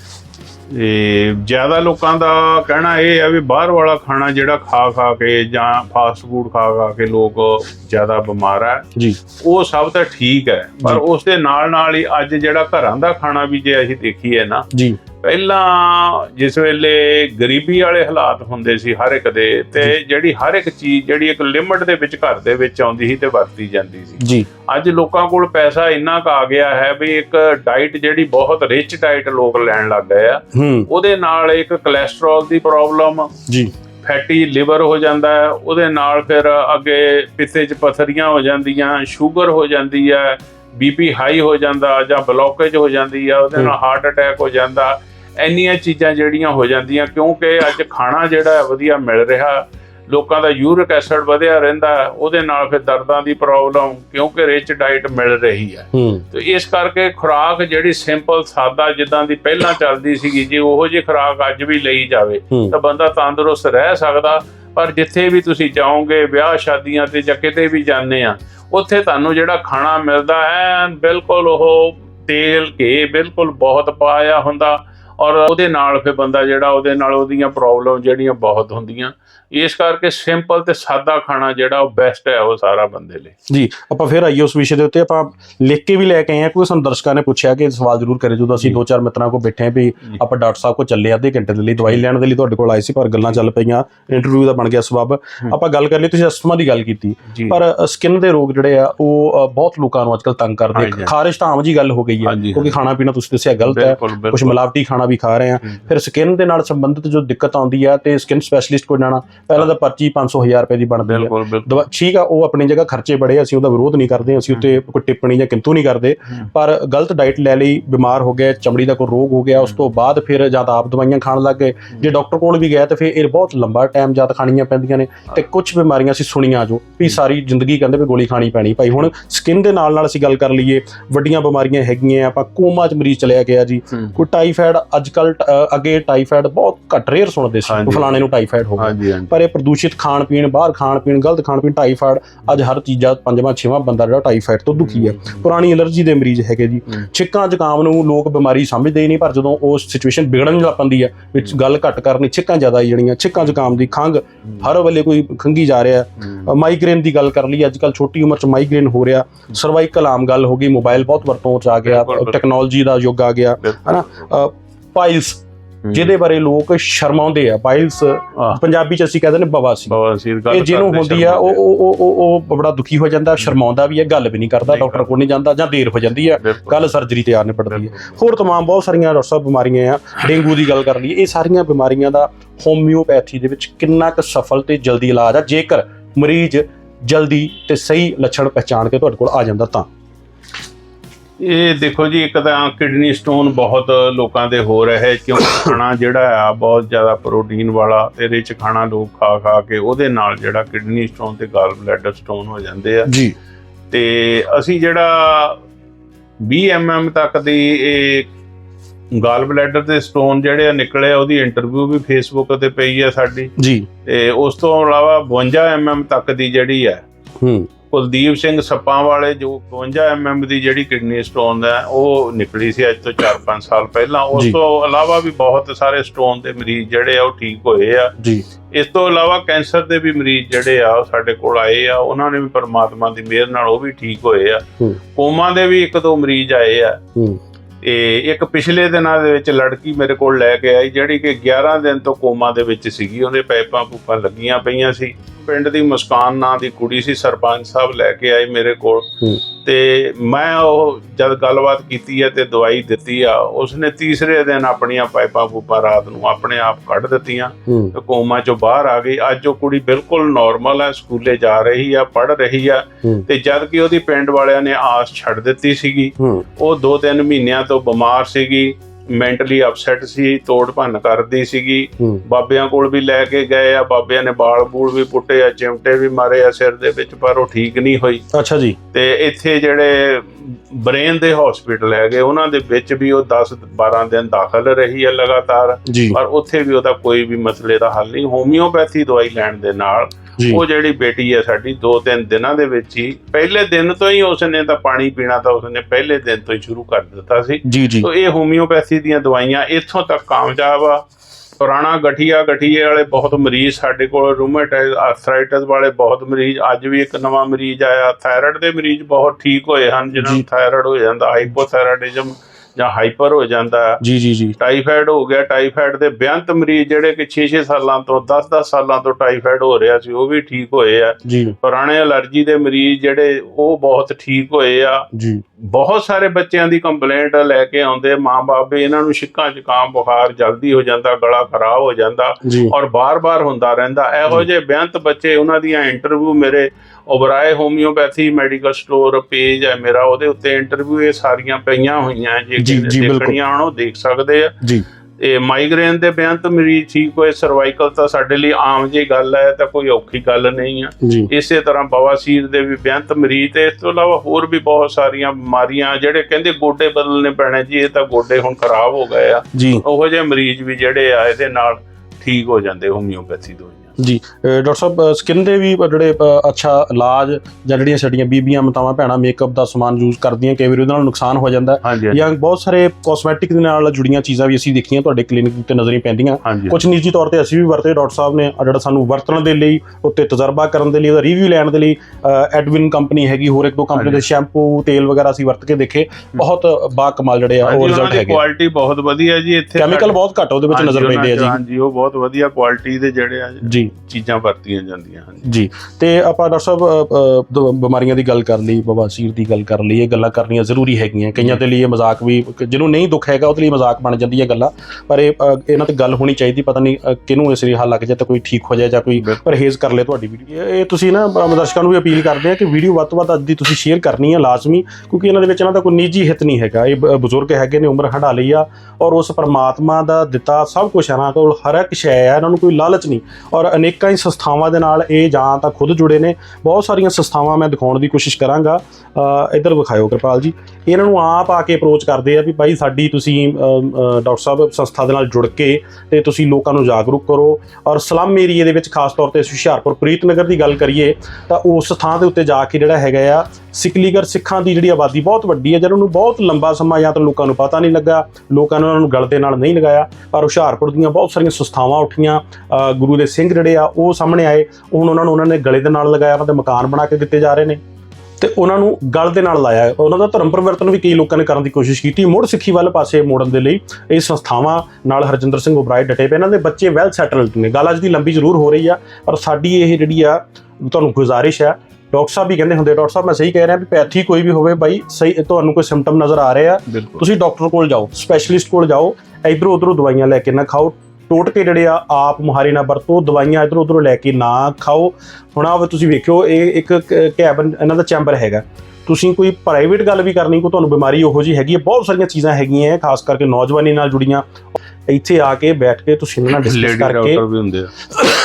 ਇਹ ਜ਼ਿਆਦਾ ਲੋਕਾਂ ਦਾ ਕਹਿਣਾ ਇਹ ਹੈ ਵੀ ਬਾਹਰ ਵਾਲਾ ਖਾਣਾ ਜਿਹੜਾ ਖਾ ਖਾ ਕੇ ਜਾਂ ਫਾਸਟ ਫੂਡ ਖਾ ਖਾ ਕੇ ਲੋਕ ਜ਼ਿਆਦਾ ਬਿਮਾਰ ਹੈ ਜੀ ਉਹ ਸਭ ਤਾਂ ਠੀਕ ਹੈ ਪਰ। ਉਸ ਦੇ ਨਾਲ ਨਾਲ ਹੀ ਅੱਜ ਜਿਹੜਾ ਘਰਾਂ ਦਾ ਖਾਣਾ ਵੀ ਜੇ ਅਸੀਂ ਦੇਖੀਏ ਨਾ ਜੀ ਪਹਿਲਾਂ ਜਿਸ ਵੇਲੇ ਗਰੀਬੀ ਵਾਲੇ ਹਾਲਾਤ ਹੁੰਦੇ ਸੀ ਹਰ ਇੱਕ ਦੇ ਤੇ ਜਿਹੜੀ ਹਰ ਇੱਕ ਚੀਜ਼ ਜਿਹੜੀ ਇੱਕ ਲਿਮਟ ਦੇ ਵਿੱਚ ਘਰ ਦੇ ਵਿੱਚ ਆਉਂਦੀ ਸੀ ਤੇ ਵਰਤੀ ਜਾਂਦੀ ਸੀ। ਜੀ। ਅੱਜ ਲੋਕਾਂ ਕੋਲ ਪੈਸਾ ਇੰਨਾ ਕੁ ਆ ਗਿਆ ਹੈ ਵੀ ਇੱਕ ਡਾਈਟ ਜਿਹੜੀ ਬਹੁਤ ਰਿਚ ਡਾਈਟ ਲੋਕ ਲੈਣ ਲੱਗ ਗਏ ਆ। ਉਹਦੇ ਨਾਲ ਇੱਕ ਕੋਲੇਸਟ੍ਰੋਲ ਦੀ ਪ੍ਰੋਬਲਮ ਜੀ। ਫੈਟੀ ਲਿਵਰ ਹੋ ਜਾਂਦਾ ਹੈ ਉਹਦੇ ਨਾਲ ਫਿਰ ਅੱਗੇ ਪਿੱਤੇ 'ਚ ਪਥਰੀਆਂ ਹੋ ਜਾਂਦੀਆਂ ਸ਼ੂਗਰ ਹੋ ਜਾਂਦੀ ਹੈ ਬੀਪੀ ਹਾਈ ਹੋ ਜਾਂਦਾ ਜਾਂ ਬਲੌਕੇਜ ਹੋ ਜਾਂਦੀ ਆ ਉਹਦੇ ਨਾਲ ਹਾਰਟ ਅਟੈਕ ਹੋ ਜਾਂਦਾ। ਇੰਨੀਆਂ ਚੀਜ਼ਾਂ ਜਿਹੜੀਆਂ ਹੋ ਜਾਂਦੀਆਂ ਕਿਉਂਕਿ ਅੱਜ ਖਾਣਾ ਜਿਹੜਾ ਹੈ ਵਧੀਆ ਮਿਲ ਰਿਹਾ ਲੋਕਾਂ ਦਾ ਯੂਰਿਕ ਐਸਿਡ ਵਧਿਆ ਰਹਿੰਦਾ ਹੈ, ਉਹਦੇ ਨਾਲ ਫਿਰ ਦਰਦਾਂ ਦੀ ਪ੍ਰੋਬਲਮ ਕਿਉਂਕਿ ਰਿਚ ਡਾਈਟ ਮਿਲ ਰਹੀ ਹੈ। ਹੂੰ। ਤੇ ਇਸ ਕਰਕੇ ਖੁਰਾਕ ਜਿਹੜੀ ਸਿੰਪਲ ਸਾਦਾ ਜਿੱਦਾਂ ਦੀ ਪਹਿਲਾਂ ਚੱਲਦੀ ਸੀਗੀ ਜੇ ਉਹੋ ਜਿਹੀ ਖੁਰਾਕ ਅੱਜ ਵੀ ਲਈ ਜਾਵੇ ਹੂੰ। ਤਾਂ ਬੰਦਾ ਤੰਦਰੁਸਤ ਰਹਿ ਸਕਦਾ। ਪਰ ਜਿੱਥੇ ਵੀ ਤੁਸੀਂ ਜਾਓਗੇ ਵਿਆਹ ਸ਼ਾਦੀਆਂ ਤੇ ਜਾਂ ਕਿਤੇ ਵੀ ਜਾਂਦੇ ਆ ਉੱਥੇ ਤੁਹਾਨੂੰ ਜਿਹੜਾ ਖਾਣਾ ਮਿਲਦਾ ਐਨ ਬਿਲਕੁਲ ਉਹ ਤੇਲ ਘੇ ਬਿਲਕੁਲ ਬਹੁਤ ਪਾਇਆ ਹੁੰਦਾ। ਔਰ ਉਹਦੇ ਨਾਲ ਫਿਰ ਬੰਦਾ ਜਿਹੜਾ ਉਹਦੇ ਨਾਲ ਉਹਦੀਆਂ ਪ੍ਰੋਬਲਮ ਜਿਹੜੀਆਂ ਬਹੁਤ ਹੁੰਦੀਆਂ। ਇਸ ਕਰਕੇ ਸਿੰਪਲ ਤੇ ਸਾਦਾ ਖਾਣਾ ਜਿਹੜਾ ਉਹ ਬੈਸਟ ਹੈ ਉਹ ਸਾਰਾ ਬੰਦੇ ਲਈ। ਜੀ ਆਪਾਂ ਫਿਰ ਆਈਏ ਉਸ ਵਿਸ਼ੇ ਦੇ ਉੱਤੇ। ਆਪਾਂ ਲਿਖ ਕੇ ਵੀ ਲੈ ਕੇ ਆਏ ਆ ਕੋਈ ਸਾਨੂੰ ਦਰਸ਼ਕਾਂ ਨੇ ਪੁੱਛਿਆ ਕਿ ਸਵਾਲ ਜ਼ਰੂਰ ਕਰੇ ਜਦੋਂ ਅਸੀਂ। ਦੋ ਚਾਰ ਮਿੱਤਰਾਂ ਕੋਲ ਬੈਠੇ ਆ ਵੀ। ਆਪਾਂ ਡਾਕਟਰ ਸਾਹਿਬ ਕੋਲ ਚੱਲੇ ਅੱਧੇ ਘੰਟੇ ਦੇ ਲਈ ਦਵਾਈ ਲੈਣ ਦੇ ਲਈ ਤੁਹਾਡੇ ਕੋਲ ਆਏ ਸੀ ਪਰ ਗੱਲਾਂ ਚੱਲ ਪਈਆਂ। ਇੰਟਰਵਿਊ ਦਾ ਬਣ ਗਿਆ ਸਬਬ। ਆਪਾਂ ਗੱਲ ਕਰ ਲਈ ਤੁਸੀਂ ਅਸਥਮਾ ਦੀ ਗੱਲ ਕੀਤੀ। ਪਰ ਸਕਿਨ ਦੇ ਰੋਗ ਜਿਹੜੇ ਆ ਉਹ ਬਹੁਤ ਲੋਕਾਂ ਨੂੰ ਅੱਜਕੱਲ ਤੰਗ ਕਰਦੇ। ਆ ਖਾਰਿਸ਼ ਤਾਂ ਆਮ ਜੀ ਗੱਲ ਹੋ ਗਈ ਹੈ ਹਾਂਜੀ, ਕਿਉਂਕਿ। ਖਾਣਾ ਪੀਣਾ ਤੁਸੀਂ ਦੱਸਿਆ ਗਲਤ ਹੈ। ਕੁਝ ਮਿਲਾਵਟੀ ਖਾਣਾ ਖਾਣਾ ਵੀ ਖਾ ਰਹੇ ਆ ਫਿਰ ਸਕਿਨ ਦੇ ਨਾਲ ਸੰਬੰਧਿਤ ਜੋ ਦਿੱਕਤ ਆਉਂਦੀ ਆ ਤੇ ਸਕਿਨ ਸਪੈਸ਼ਲਿਸਟ ਕੋਲ ਜਾਣਾ ਪਹਿਲਾਂ ਤਾਂ ਪਰਚੀ 500 1000 ਰੁਪਏ ਦੀ ਬਣਦੀ ਆ। ਠੀਕ ਆ ਉਹ ਆਪਣੀ ਜਗ੍ਹਾ ਖਰਚੇ ਬੜੇ ਅਸੀਂ ਉਹਦਾ ਵਿਰੋਧ ਨਹੀਂ ਕਰਦੇ ਅਸੀਂ ਉੱਤੇ ਕੋਈ ਟਿੱਪਣੀ ਜਾਂ ਕਿੰਤੂ ਨਹੀਂ ਕਰਦੇ। ਪਰ ਗਲਤ ਡਾਈਟ ਲੈ ਲਈ ਬਿਮਾਰ ਹੋ ਗਿਆ ਚਮੜੀ ਦਾ ਕੋਈ ਰੋਗ ਹੋ ਗਿਆ ਉਸ ਤੋਂ ਬਾਅਦ ਫਿਰ ਜਾਂ ਤਾਂ ਆਪ ਦਵਾਈਆਂ ਖਾਣ ਲੱਗ ਗਏ। ਜੇ ਡਾਕਟਰ ਕੋਲ ਵੀ ਗਿਆ ਤਾਂ ਫਿਰ ਇਹ ਬਹੁਤ ਲੰਬਾ ਟਾਈਮ ਜਦ ਖਾਣੀਆਂ ਪੈਂਦੀਆਂ ਨੇ ਤੇ ਕੁਝ ਬਿਮਾਰੀਆਂ ਅਸੀਂ ਸੁਣੀਆਂ ਜੋ ਵੀ ਸਾਰੀ ਜ਼ਿੰਦਗੀ ਕਹਿੰਦੇ ਵੀ ਗੋਲੀ ਖਾਣੀ ਪੈਣੀ। ਭਾਈ ਹੁਣ ਸਕਿਨ ਦੇ ਨਾਲ ਨਾਲ ਅਸੀਂ ਗੱਲ ਕਰ ਲਈਏ ਵੱਡੀਆਂ ਬਿਮਾਰੀਆਂ ਹੈਗੀਆਂ ਆਪਾਂ ਕੋਮਾ ਚ ਮਰੀਜ਼ ਚਲਿਆ ਗਿਆ ਜੀ। ਕੋਈ ਟਾਈਫਾਇਡ ਅੱਜ ਕੱਲ ਅੱਗੇ ਟਾਈਫਾਇਡ ਬਹੁਤ ਘੱਟ ਰੇਅਰ ਸੁਣਦੇ ਸੀ। ਫਲਾਣੇ ਨੂੰ ਟਾਈਫਾਇਡ ਹੋ ਗਿਆ। ਪਰ ਇਹ ਪ੍ਰਦੂਸ਼ਿਤ ਖਾਣ ਪੀਣ ਬਾਹਰ ਖਾਣ ਪੀਣ ਗਲਤ ਖਾਣ ਪੀਣ ਟਾਈਫਾਇਡ ਅੱਜ ਹਰ ਚੀਜ਼ਾਂ ਪੰਜਵਾਂ ਛੇਵਾਂ ਬੰਦਾ ਜਿਹੜਾ ਟਾਈਫਾਇਡ ਤੋਂ ਦੁਖੀ ਹੈ। ਪੁਰਾਣੀ ਐਲਰਜੀ ਦੇ ਮਰੀਜ਼ ਹੈਗੇ ਜੀ। ਛਿੱਕਾਂ ਜ਼ੁਕਾਮ ਨੂੰ ਲੋਕ ਬਿਮਾਰੀ ਸਮਝਦੇ ਹੀ ਨਹੀਂ ਪਰ ਜਦੋਂ ਉਹ ਸਿਚੁਏਸ਼ਨ ਵਿਗੜਨ ਲੱਗ ਪੈਂਦੀ ਹੈ ਵਿੱਚ ਗੱਲ ਘੱਟ ਕਰਨੀ ਛਿੱਕਾਂ ਜ਼ਿਆਦਾ ਜਾਣੀਆਂ ਛਿੱਕਾਂ ਜ਼ੁਕਾਮ ਦੀ ਖੰਗ ਹਰ ਵੇਲੇ ਕੋਈ ਖੰਗੀ ਜਾ ਰਿਹਾ। ਮਾਈਗ੍ਰੇਨ ਦੀ ਗੱਲ ਕਰ ਲਈ ਅੱਜ ਕੱਲ ਛੋਟੀ ਉਮਰ ਚ ਮਾਈਗ੍ਰੇਨ ਹੋ ਰਿਹਾ। ਸਰਵਾਈਕਲ ਆਮ ਗੱਲ ਹੋ ਗਈ ਮੋਬਾਈਲ ਬਹੁਤ ਵਰਤੋਂ ਚ ਆ ਗਿਆ। ਟੈਕਨੋਲੋਜੀ ਦਾ ਯੁੱਗ ਆ ਗਿਆ। ਹਨਾ? ਪਾਈਲਸ ਹਮ। ਜਿਹਦੇ ਬਾਰੇ ਲੋਕ ਸ਼ਰਮਾਉਂਦੇ ਆ। ਪਾਈਲਸ ਆਹ, ਪੰਜਾਬੀ ਚ ਅਸੀਂ ਕਹਿੰਦੇ ਨੇ ਬਵਾਸੀਰ ਬਵਾਸੀਰ ਗੱਲ ਇਹ ਜਿਹਨੂੰ ਹੁੰਦੀ ਆ ਉਹ ਉਹ ਉਹ- ਉਹ ਬੜਾ ਦੁਖੀ ਹੋ ਜਾਂਦਾ ਸ਼ਰਮਾਉਂਦਾ ਵੀ ਹੈ ਗੱਲ ਵੀ ਨਹੀਂ ਕਰਦਾ ਡਾਕਟਰ ਕੋਲ ਨਹੀਂ ਜਾਂਦਾ ਜਾਂ ਦੇਰ ਹੋ ਜਾਂਦੀ ਬਿਲਕੁਲ। ਕੱਲ ਸਰਜਰੀ ਤਿਆਰ ਨਿਪਟਦੀ ਹੈ। ਹੋਰ ਤਮਾਮ ਬਹੁਤ ਸਾਰੀਆਂ ਡਾਕਟਰ ਸਾਹਿਬ ਬਿਮਾਰੀਆਂ ਆ ਡੇਂਗੂ ਦੀ ਗੱਲ ਕਰ ਲਈਏ ਇਹ ਸਾਰੀਆਂ ਬਿਮਾਰੀਆਂ ਦਾ ਹੋਮਿਓਪੈਥੀ ਦੇ ਵਿੱਚ ਕਿੰਨਾ ਕੁ ਸਫਲ ਤੇ ਜਲਦੀ ਇਲਾਜ ਆ। ਜੇਕਰ ਮਰੀਜ਼ ਜਲਦੀ ਤੇ ਸਹੀ ਲੱਛਣ ਪਹਿਚਾਣ ਕੇ ਤੁਹਾਡੇ ਕੋਲ ਆ ਜਾਂਦਾ ਤਾਂ। ਇਹ ਦੇਖੋ ਜੀ ਇੱਕ ਤਾਂ ਕਿਡਨੀ ਸਟੋਨ ਬਹੁਤ ਲੋਕਾਂ ਦੇ ਹੋ ਰਿਹਾ ਕਿਉਂਕਿ ਖਾਣਾ ਜਿਹੜਾ ਆ ਬਹੁਤ ਜ਼ਿਆਦਾ ਪ੍ਰੋਟੀਨ ਵਾਲਾ ਤੇ ਰਿਚ ਖਾਣਾ ਲੋਕ ਖਾ ਖਾ ਕੇ ਉਹਦੇ ਨਾਲ ਜਿਹੜਾ ਕਿਡਨੀ ਸਟੋਨ ਤੇ ਗਾਲ ਬਲੈਡਰ ਸਟੋਨ ਹੋ ਜਾਂਦੇ ਆ। ਜੀ। ਤੇ ਅਸੀਂ ਜਿਹੜਾ 20 ਐਮਐਮ ਤੱਕ ਦੀ ਇਹ ਗਾਲ ਬਲੈਡਰ ਤੇ ਸਟੋਨ ਜਿਹੜੇ ਆ ਨਿਕਲੇ ਆ ਉਹਦੀ ਇੰਟਰਵਿਊ ਵੀ ਫੇਸਬੁੱਕ ਤੇ ਪਈ ਆ ਸਾਡੀ। ਜੀ। ਤੇ ਉਸ ਤੋਂ ਇਲਾਵਾ 52 ਐਮਐਮ ਤੱਕ ਦੀ ਜਿਹੜੀ ਹੈ ਹੂੰ। ਕੁਲਦੀਪ ਸਿੰਘ ਸੱਪਾਂ ਵਾਲੇ ਜੋ 52 ਐਮਐਮ ਦੀ ਜਿਹੜੀ ਕਿਡਨੀ ਸਟੋਨ ਹੈ ਉਹ ਨਿਕਲੀ ਸੀ ਅੱਜ ਤੋਂ 4-5 ਸਾਲ ਪਹਿਲਾਂ। ਉਸ। ਤੋਂ ਇਲਾਵਾ ਵੀ ਬਹੁਤ ਸਾਰੇ ਸਟੋਨ ਦੇ ਮਰੀਜ਼ ਜਿਹੜੇ ਆ ਉਹ ਠੀਕ ਹੋਏ ਆ। ਜੀ। ਇਸ ਤੋਂ ਇਲਾਵਾ ਕੈਂਸਰ ਦੇ ਵੀ ਮਰੀਜ਼ ਜਿਹੜੇ ਆ ਸਾਡੇ ਕੋਲ ਆਏ ਆ। ਉਹਨਾਂ ਨੇ ਵੀ ਪਰਮਾਤਮਾ ਦੀ ਮਿਹਰ ਨਾਲ ਉਹ ਵੀ ਠੀਕ ਹੋਏ ਆ। ਕੋਮਾ ਦੇ ਵੀ ਇੱਕ ਦੋ ਮਰੀਜ਼ ਆਏ ਆ। ਤੇ ਇੱਕ ਪਿਛਲੇ ਦਿਨਾਂ ਦੇ ਵਿੱਚ ਲੜਕੀ ਮੇਰੇ ਕੋਲ ਲੈ ਕੇ ਆਈ ਜਿਹੜੀ ਕਿ 11 ਦਿਨ ਤੋਂ ਕੋਮਾ ਦੇ ਵਿੱਚ ਸੀਗੀ। ਉਹਦੇ ਪਾਈਪਾਂ ਪੂਪਾਂ ਲੱਗੀਆਂ ਪਈਆਂ ਸੀ। ਪਿੰਡ ਦੀ ਮੁਸਕਾਨ ਨਾਂ ਦੀ ਕੁੜੀ ਸੀ ਸਰਪੰਚ ਸਾਹਿਬ ਲੈ ਕੇ ਆਈ ਮੇਰੇ ਕੋਲ। ਤੇ ਮੈਂ ਉਹ ਜਦ ਗੱਲਬਾਤ ਕੀਤੀ ਹੈ ਤੇ ਦਵਾਈ ਦਿੱਤੀ ਆ ਉਸਨੇ ਤੀਸਰੇ ਦਿਨ ਆਪਣੀਆਂ ਪਾਈਪਾਂ ਪੂਪਾਂ ਰਾਤ ਨੂੰ ਆਪਣੇ ਆਪ ਕੱਢ ਦਿੱਤੀਆਂ ਤੇ ਕੋਮਾ ਚੋਂ ਬਾਹਰ ਆ ਗਈ। ਅੱਜ ਉਹ ਕੁੜੀ ਬਿਲਕੁਲ ਨਾਰਮਲ ਹੈ ਸਕੂਲੇ ਜਾ ਰਹੀ ਆ ਪੜ੍ਹ ਰਹੀ ਆ। ਤੇ ਜਦ ਕਿ ਉਹਦੀ ਪਿੰਡ ਵਾਲਿਆਂ ਨੇ ਆਸ ਛੱਡ ਦਿੱਤੀ ਸੀਗੀ। ਉਹ 2-3 ਮਹੀਨਿਆਂ ਤੋਂ ਬਿਮਾਰ ਸੀਗੀ। ਮੈਂਟਲੀ ਅਪਸੈਟ ਸੀ ਤੋੜ ਭੰਨ ਕਰਦੀ ਸੀਗੀ। ਬਾਬਿਆਂ ਕੋਲ ਵੀ ਲੈ ਕੇ ਗਏ ਆ ਬਾਬਿਆਂ ਨੇ ਬਾਲ ਬੂਲ ਵੀ ਪੁੱਟੇ ਆ ਚਿਮਟੇ ਵੀ ਮਾਰੇ ਆ ਸਿਰ ਦੇ ਵਿੱਚ ਪਰ ਉਹ ਠੀਕ ਨਹੀਂ ਹੋਈ। ਅੱਛਾ ਜੀ। ਤੇ ਇੱਥੇ ਜਿਹੜੇ ਬ੍ਰੇਨ ਦੇ ਹਸਪੀਟਲ ਹੈਗੇ ਉਹਨਾਂ ਦੇ ਵਿੱਚ ਵੀ ਉਹ 10 12 ਦਿਨ ਦਾਖਲ ਰਹੀ ਹੈ ਲਗਾਤਾਰ। ਪਰ ਉੱਥੇ ਵੀ ਉਹਦਾ ਕੋਈ ਵੀ ਮਸਲੇ ਦਾ ਹੱਲ ਨਹੀਂ। ਹੋਮਿਓਪੈਥੀ ਦਵਾਈ ਲੈਣ ਦੇ ਨਾਲ ਉਹ ਜਿਹੜੀ ਬੇਟੀ ਹੈ ਸਾਡੀ 2-3 ਦਿਨਾਂ ਦੇ ਵਿੱਚ ਹੀ ਪਹਿਲੇ ਦਿਨ ਤੋਂ ਹੀ ਉਸਨੇ ਤਾਂ ਪਾਣੀ ਪੀਣਾ ਤਾਂ ਉਸਨੇ ਪਹਿਲੇ ਦਿਨ ਤੋਂ ਹੀ ਸ਼ੁਰੂ ਕਰ ਦਿੱਤਾ ਸੀ। ਜੀ ਇਹ ਹੋਮਿਓਪੈਥੀ ਦੀਆਂ ਦਵਾਈਆਂ ਇੱਥੋਂ ਤੱਕ ਕਾਮਯਾਬ ਆ। ਪੁਰਾਣਾ ਗਠੀਆ ਗਠੀਏ ਵਾਲੇ ਬਹੁਤ ਮਰੀਜ਼ ਸਾਡੇ ਕੋਲ ਰੂਮੇਟਾਇਡ ਆਰਥਰਾਈਟਸ ਵਾਲੇ ਬਹੁਤ ਮਰੀਜ਼ ਅੱਜ ਵੀ ਇੱਕ ਨਵਾਂ ਮਰੀਜ਼ ਆਇਆ। ਥਾਇਰਾਇਡ ਦੇ ਮਰੀਜ਼ ਬਹੁਤ ਠੀਕ ਹੋਏ ਹਨ ਜਿਨ੍ਹਾਂ ਨੂੰ। ਥਾਇਰਾਇਡ ਹੋ ਜਾਂਦਾ ਹਾਈਪੋਥਾਇਰਾਇਡਿਜ਼ਮ ਜਾਂ ਹਾਈਪਰ ਹੋ ਜਾਂਦਾ। ਜੀ ਜੀ ਜੀ। ਟਾਈਫਾਇਡ ਹੋ ਗਿਆ। ਟਾਈਫਾਇਡ ਦੇ ਬੇਅੰਤ ਮਰੀਜ਼ ਜਿਹੜੇ ਕਿ 6-6 ਸਾਲਾਂ ਤੋਂ 10-10 ਸਾਲਾਂ ਤੋਂ ਟਾਈਫਾਇਡ ਹੋ ਰਿਹਾ ਸੀ ਉਹ ਵੀ ਠੀਕ ਹੋਏ ਆ। ਜੀ। ਪੁਰਾਣੇ ਅਲਰਜੀ ਦੇ ਮਰੀਜ਼ ਜਿਹੜੇ ਉਹ ਬਹੁਤ ਠੀਕ ਹੋਏ ਆ। ਜੀ। ਬਹੁਤ ਸਾਰੇ ਬੱਚਿਆਂ ਦੀ ਕੰਪਲੇਂਟ ਲੈ ਕੇ ਆਉਂਦੇ ਮਾਂ-ਬਾਪ ਵੀ ਇਹਨਾਂ ਨੂੰ ਛਿੱਕਾਂ ਜ਼ੁਕਾਮ ਬੁਖਾਰ ਜਲਦੀ ਹੋ ਜਾਂਦਾ ਗਲਾ ਖਰਾਬ ਹੋ ਜਾਂਦਾ ਔਰ ਬਾਰ-ਬਾਰ ਹੁੰਦਾ ਰਹਿੰਦਾ। ਇਹੋ ਜਿਹੇ ਬੇਅੰਤ ਬੱਚੇ ਉਹਨਾਂ ਦੀਆਂ ਇੰਟਰਵਿਊ ਮੇਰੇ Oberoi homoeopathy medical store page ਹੈ ਮੇਰਾ ਉਹਦੇ ਉੱਤੇ ਇੰਟਰਵਿਊ ਇਹ ਸਾਰੀਆਂ ਪਈਆਂ ਹੋਈਆਂ ਜੇ। ਦੇਖਣੀਆਂ ਹੋਣ ਉਹ ਦੇਖ ਸਕਦੇ ਆ। ਜੀ। ਇਹ ਮਾਈਗ੍ਰੇਨ ਦੇ ਬੇਅੰਤ ਮਰੀਜ਼ ਠੀਕ ਹੋਏ ਸਰਵਾਈਕਲ ਤਾਂ ਸਾਡੇ ਲਈ ਆਮ ਜਿਹੀ ਗੱਲ ਹੈ ਤਾਂ ਕੋਈ ਔਖੀ ਗੱਲ ਨਹੀਂ ਆ। ਜੀ। ਇਸੇ ਤਰ੍ਹਾਂ ਬਵਾਸੀਰ ਦੇ ਵੀ ਬੇਅੰਤ ਮਰੀਜ਼ ਤੇ ਇਸ ਤੋਂ ਇਲਾਵਾ ਹੋਰ ਵੀ ਬਹੁਤ ਸਾਰੀਆਂ ਬਿਮਾਰੀਆਂ ਜਿਹੜੇ ਕਹਿੰਦੇ ਗੋਡੇ ਬਦਲਨੇ ਪੈਣੇ ਜੀ ਇਹ ਤਾਂ ਗੋਡੇ ਹੁਣ ਖਰਾਬ ਹੋ ਗਏ ਆ। ਜੀ। ਉਹੋ ਜਿਹੇ ਮਰੀਜ਼ ਵੀ ਜਿਹੜੇ ਆ ਇਹਦੇ ਨਾਲ ਠੀਕ ਹੋ ਜਾਂਦੇ ਹੋਮਿਓਪੈਥੀ ਦਵਾਈਆਂ ਜੀ। ਡਾਕਟਰ ਸਾਹਿਬ ਸਕਿਨ ਦੇ ਵੀ ਜਿਹੜੇ ਅੱਛਾ ਇਲਾਜ ਜਾਂ ਜਿਹੜੀਆਂ ਸਾਡੀਆਂ ਬੀਬੀਆਂ ਮਤਾਵਾਂ ਭੈਣਾਂ ਮੇਕਅਪ ਦਾ ਸਮਾਨ ਯੂਜ਼ ਕਰਦੀਆਂ ਕਈ ਵਾਰੀ ਉਹਦੇ ਨਾਲ ਨੁਕਸਾਨ ਹੋ ਜਾਂਦਾ। ਜਾਂ ਬਹੁਤ ਸਾਰੇ ਕਾਸਮੈਟਿਕ ਦੇ ਨਾਲ ਜੁੜੀਆਂ ਚੀਜ਼ਾਂ ਵੀ ਅਸੀਂ ਦੇਖੀਆਂ ਤੁਹਾਡੇ ਕਲੀਨਿਕ ਉੱਤੇ ਨਜ਼ਰ ਹੀ ਪੈਂਦੀਆਂ ਕੁਝ ਨਿੱਜੀ ਤੌਰ ਤੇ ਅਸੀਂ ਵੀ ਵਰਤੇ ਡਾਕਟਰ ਸਾਹਿਬ ਨੇ ਜਿਹੜਾ ਸਾਨੂੰ ਵਰਤਣ ਦੇ ਲਈ ਉੱਤੇ ਤਜਰਬਾ ਕਰਨ ਦੇ ਲਈ ਉਹਦਾ ਰਿਵਿਊ ਲੈਣ ਦੇ ਲਈ ਐਡਵਿਨ ਕੰਪਨੀ ਹੈਗੀ ਹੋਰ ਇੱਕ ਦੋ ਕੰਪਨੀ ਦੇ। ਸ਼ੈਂਪੂ ਤੇਲ ਵਗੈਰਾ ਅਸੀਂ ਵਰਤ ਕੇ ਦੇਖੇ। ਬਹੁਤ ਬਾ ਕਮਾਲ ਜਿਹੜੇ ਆ ਉਹ ਰਿਜ਼ਲਟ ਹੈਗੇ ਕੁਆਲਿਟੀ ਬਹੁਤ ਵਧੀਆ ਜੀ ਇੱਥੇ ਕੈਮੀਕਲ ਬਹੁਤ ਘੱਟ ਉਹਦੇ ਵਿੱਚ ਨਜ਼ਰ ਪੈਂਦੇ ਆ ਜੀ। ਹਾਂਜੀ ਉਹ ਬਹੁਤ ਵਧੀਆ ਕੁਆਲਿਟੀ ਦੇ ਜਿਹੜੇ ਆ ਜੀ। ਜੀ ਚੀਜ਼ਾਂ ਵਰਤੀਆਂ ਜਾਂਦੀਆਂ ਹਨ। ਜੀ ਤੇ ਆਪਾਂ ਡਾਕਟਰ ਸਾਹਿਬ ਅ, ਅ, ਦ- ਬਿਮਾਰੀਆਂ ਦੀ ਗੱਲ ਕਰ ਲਈ ਬਵਾਸੀਰ ਦੀ ਗੱਲ ਕਰ ਲਈ ਇਹ ਗੱਲਾਂ ਕਰਨੀਆਂ ਜ਼ਰੂਰੀ ਹੈਗੀਆਂ। ਕਈਆਂ ਦੇ ਲਈ ਇਹ ਮਜ਼ਾਕ ਵੀ ਜਿਹਨੂੰ ਨਹੀਂ ਦੁੱਖ ਹੈਗਾ ਉਹਦੇ ਲਈ ਮਜ਼ਾਕ ਬਣ ਜਾਂਦੀ ਹੈ ਗੱਲਾਂ। ਪਰ ਇਹ ਅ, ਇਹਨਾਂ ਤੇ ਗੱਲ ਹੋਣੀ ਚਾਹੀਦੀ ਪਤਾ ਨਹੀਂ ਅ, ਕਿਹਨੂੰ ਇਸ ਲਈ ਲੱਗ ਜਾਏ ਤਾਂ ਕੋਈ ਠੀਕ ਹੋ ਜਾਏ ਜਾਂ ਕੋਈ ਬਿਲਕੁਲ। ਪਰਹੇਜ਼ ਕਰ ਲੇ ਤੁਹਾਡੀ ਵੀਡੀਓ ਇਹ ਤੁਸੀਂ ਨਾ ਅ, ਦਰਸ਼ਕਾਂ ਨੂੰ ਵੀ ਅਪੀਲ ਕਰਦੇ ਆ ਕਿ ਵੀਡੀਓ ਵੱਧ ਤੋਂ ਵੱਧ ਅੱਜ ਦੀ ਤੁਸੀਂ ਸ਼ੇਅਰ ਕਰਨੀ ਹੈ ਲਾਜ਼ਮੀ ਕਿਉਂਕਿ ਇਹਨਾਂ ਦੇ ਵਿੱਚ ਇਹਨਾਂ ਦਾ ਕੋਈ ਨਿੱਜੀ ਹਿੱਤ ਨਹੀਂ ਹੈਗਾ। ਇਹ ਬ- ਬਜ਼ੁਰਗ ਹੈਗੇ ਨੇ ਉਮਰ ਹੰਢਾ ਲਈ ਆ ਔਰ ਉਸ ਪਰਮਾਤਮਾ ਦਾ ਦਿੱਤਾ ਸਭ ਕੁਝ ਇਹਨਾਂ ਕੋਲ ਹਰ ਇੱਕ ਸ਼ੈ ਹੈ ਇਹਨਾਂ ਨੂੰ ਕੋਈ ਲਾਲਚ ਨਹੀਂ। ਔਰ ਅਨੇਕਾਂ ਹੀ ਸੰਸਥਾਵਾਂ ਦੇ ਨਾਲ ਇਹ ਜਾਂ ਤਾਂ ਖੁਦ ਜੁੜੇ ਨੇ। ਬਹੁਤ ਸਾਰੀਆਂ ਸੰਸਥਾਵਾਂ ਮੈਂ ਦਿਖਾਉਣ ਦੀ ਕੋਸ਼ਿਸ਼ ਕਰਾਂਗਾ। ਇੱਧਰ ਵਿਖਾਇਓ ਕਿਰਪਾਲ ਜੀ। ਇਹਨਾਂ ਨੂੰ ਆਪ ਆ ਕੇ ਅਪਰੋਚ ਕਰਦੇ ਆ ਵੀ ਭਾਈ ਸਾਡੀ ਤੁਸੀਂ ਡਾਕਟਰ ਸਾਹਿਬ ਸੰਸਥਾ ਦੇ ਨਾਲ ਜੁੜ ਕੇ ਤੇ ਤੁਸੀਂ ਲੋਕਾਂ ਨੂੰ ਜਾਗਰੂਕ ਕਰੋ। ਔਰ ਸਲਮ ਏਰੀਏ ਦੇ ਵਿੱਚ ਖਾਸ ਤੌਰ ਤੇ ਅਸੀਂ ਹੁਸ਼ਿਆਰਪੁਰ ਪ੍ਰੀਤਨਗਰ ਦੀ ਗੱਲ ਕਰੀਏ ਤਾਂ ਉਸ ਥਾਂ ਦੇ ਉੱਤੇ ਜਾ ਕੇ ਜਿਹੜਾ ਹੈਗਾ ਆ ਸਿਕਲੀਗਰ ਸਿੱਖਾਂ ਦੀ ਜਿਹੜੀ ਆਬਾਦੀ ਬਹੁਤ ਵੱਡੀ ਹੈ ਜਿਹਨਾਂ ਨੂੰ ਬਹੁਤ ਲੰਬਾ ਸਮਾਂ ਜਾਂ ਤਾਂ ਲੋਕਾਂ ਨੂੰ ਪਤਾ ਨਹੀਂ ਲੱਗਾ, ਲੋਕਾਂ ਨੇ ਉਹਨਾਂ ਨੂੰ ਗਲ ਦੇ ਨਾਲ ਨਹੀਂ ਲਗਾਇਆ, ਪਰ ਹੁਸ਼ਿਆਰਪੁਰ ਦੀਆਂ ਬਹੁਤ ਸਾਰੀਆਂ ਸੰਸਥਾਵਾਂ ਉੱਠੀਆਂ ਗੁਰੂ ਦੇ ਸਿੰਘ ਜਿਹੜੇ ਆ, ਉਹ ਸਾਹਮਣੇ ਆਏ, ਹੁਣ ਉਹਨਾਂ ਨੂੰ ਉਹਨਾਂ ਨੇ ਗਲੇ ਦੇ ਨਾਲ ਲਗਾਇਆ ਉਹਨਾਂ ਦੇ ਮਕਾਨ ਬਣਾ ਕੇ ਦਿੱਤੇ ਜਾ ਰਹੇ ਨੇ। ਤੇ ਉਹਨਾਂ ਨੂੰ ਗਲ ਦੇ ਨਾਲ ਲਾਇਆ ਉਹਨਾਂ ਦਾ ਧਰਮ ਪਰਿਵਰਤਨ ਵੀ ਕਈ ਲੋਕਾਂ ਨੇ ਕਰਨ ਦੀ ਕੋਸ਼ਿਸ਼ ਕੀਤੀ। ਮੁੜ ਸਿੱਖੀ ਵੱਲ ਪਾਸੇ ਮੋੜਨ ਦੇ ਲਈ ਇਹ ਸੰਸਥਾਵਾਂ ਨਾਲ ਹਰਜਿੰਦਰ ਸਿੰਘ ਉਬਰਾਏ ਡਟੇ ਪਏ। ਇਹਨਾਂ ਦੇ ਬੱਚੇ ਵੈਲ ਸੈਟਲਡ ਨੇ। ਗੱਲ ਅੱਜ ਦੀ ਲੰਬੀ ਜ਼ਰੂਰ ਹੋ ਰਹੀ ਆ, ਪਰ ਸਾਡੀ ਇਹ ਜਿਹੜੀ ਆ, ਤੁਹਾਨੂੰ ਗੁਜ਼ਾਰਿਸ਼ ਹੈ ਡਾਕਟਰ ਸਾਹਿਬ ਵੀ ਕਹਿੰਦੇ ਹੁੰਦੇ ਡਾਕਟਰ ਸਾਹਿਬ ਮੈਂ ਸਹੀ ਕਹਿ ਰਿਹਾ ਵੀ ਪੈਥੀ ਕੋਈ ਵੀ ਹੋਵੇ ਬਾਈ ਸਹੀ ਤੁਹਾਨੂੰ ਕੋਈ ਸਿੰਪਟਮ ਨਜ਼ਰ ਆ ਰਹੇ ਆ। ਤੁਸੀਂ ਡਾਕਟਰ ਕੋਲ ਜਾਓ ਸਪੈਸ਼ਲਿਸਟ ਕੋਲ ਜਾਓ ਇਧਰੋਂ ਉਧਰੋਂ ਦਵਾਈਆਂ ਲੈ ਕੇ ਨਾ ਖਾਓ। ਟੋਟਕੇ ਜਿਹੜੇ ਆ ਆਪ ਮੁਹਾਰੇ ਨਾ ਵਰਤੋ ਦਵਾਈਆਂ ਇਧਰੋਂ ਉਧਰੋਂ ਲੈ ਕੇ ਨਾ ਖਾਓ। ਹੁਣ ਆ ਤੁਸੀਂ ਵੇਖਿਓ ਇਹ ਇੱਕ ਕੈਬਨ ਇਹਨਾਂ ਦਾ ਚੈਂਬਰ ਹੈਗਾ। ਤੁਸੀਂ ਕੋਈ ਪ੍ਰਾਈਵੇਟ ਗੱਲ ਵੀ ਕਰਨੀ ਕੋ ਤੁਹਾਨੂੰ ਬਿਮਾਰੀ ਉਹੋ ਜੀ ਹੈਗੀ ਹੈ ਬਹੁਤ ਸਾਰੀਆਂ ਚੀਜ਼ਾਂ ਹੈਗੀਆਂ ਖਾਸ ਕਰਕੇ ਨੌਜਵਾਨੀ ਨਾਲ ਜੁੜੀਆਂ। ਇੱਥੇ ਆ ਕੇ ਬੈਠ ਕੇ ਤੁਸੀਂ ਇਹਨਾਂ ਨਾਲ ਡਿਸਕਸ ਲੇਡੀ ਕਰਕੇ ਡਾਕਟਰ ਵੀ ਹੁੰਦੇ ਆ।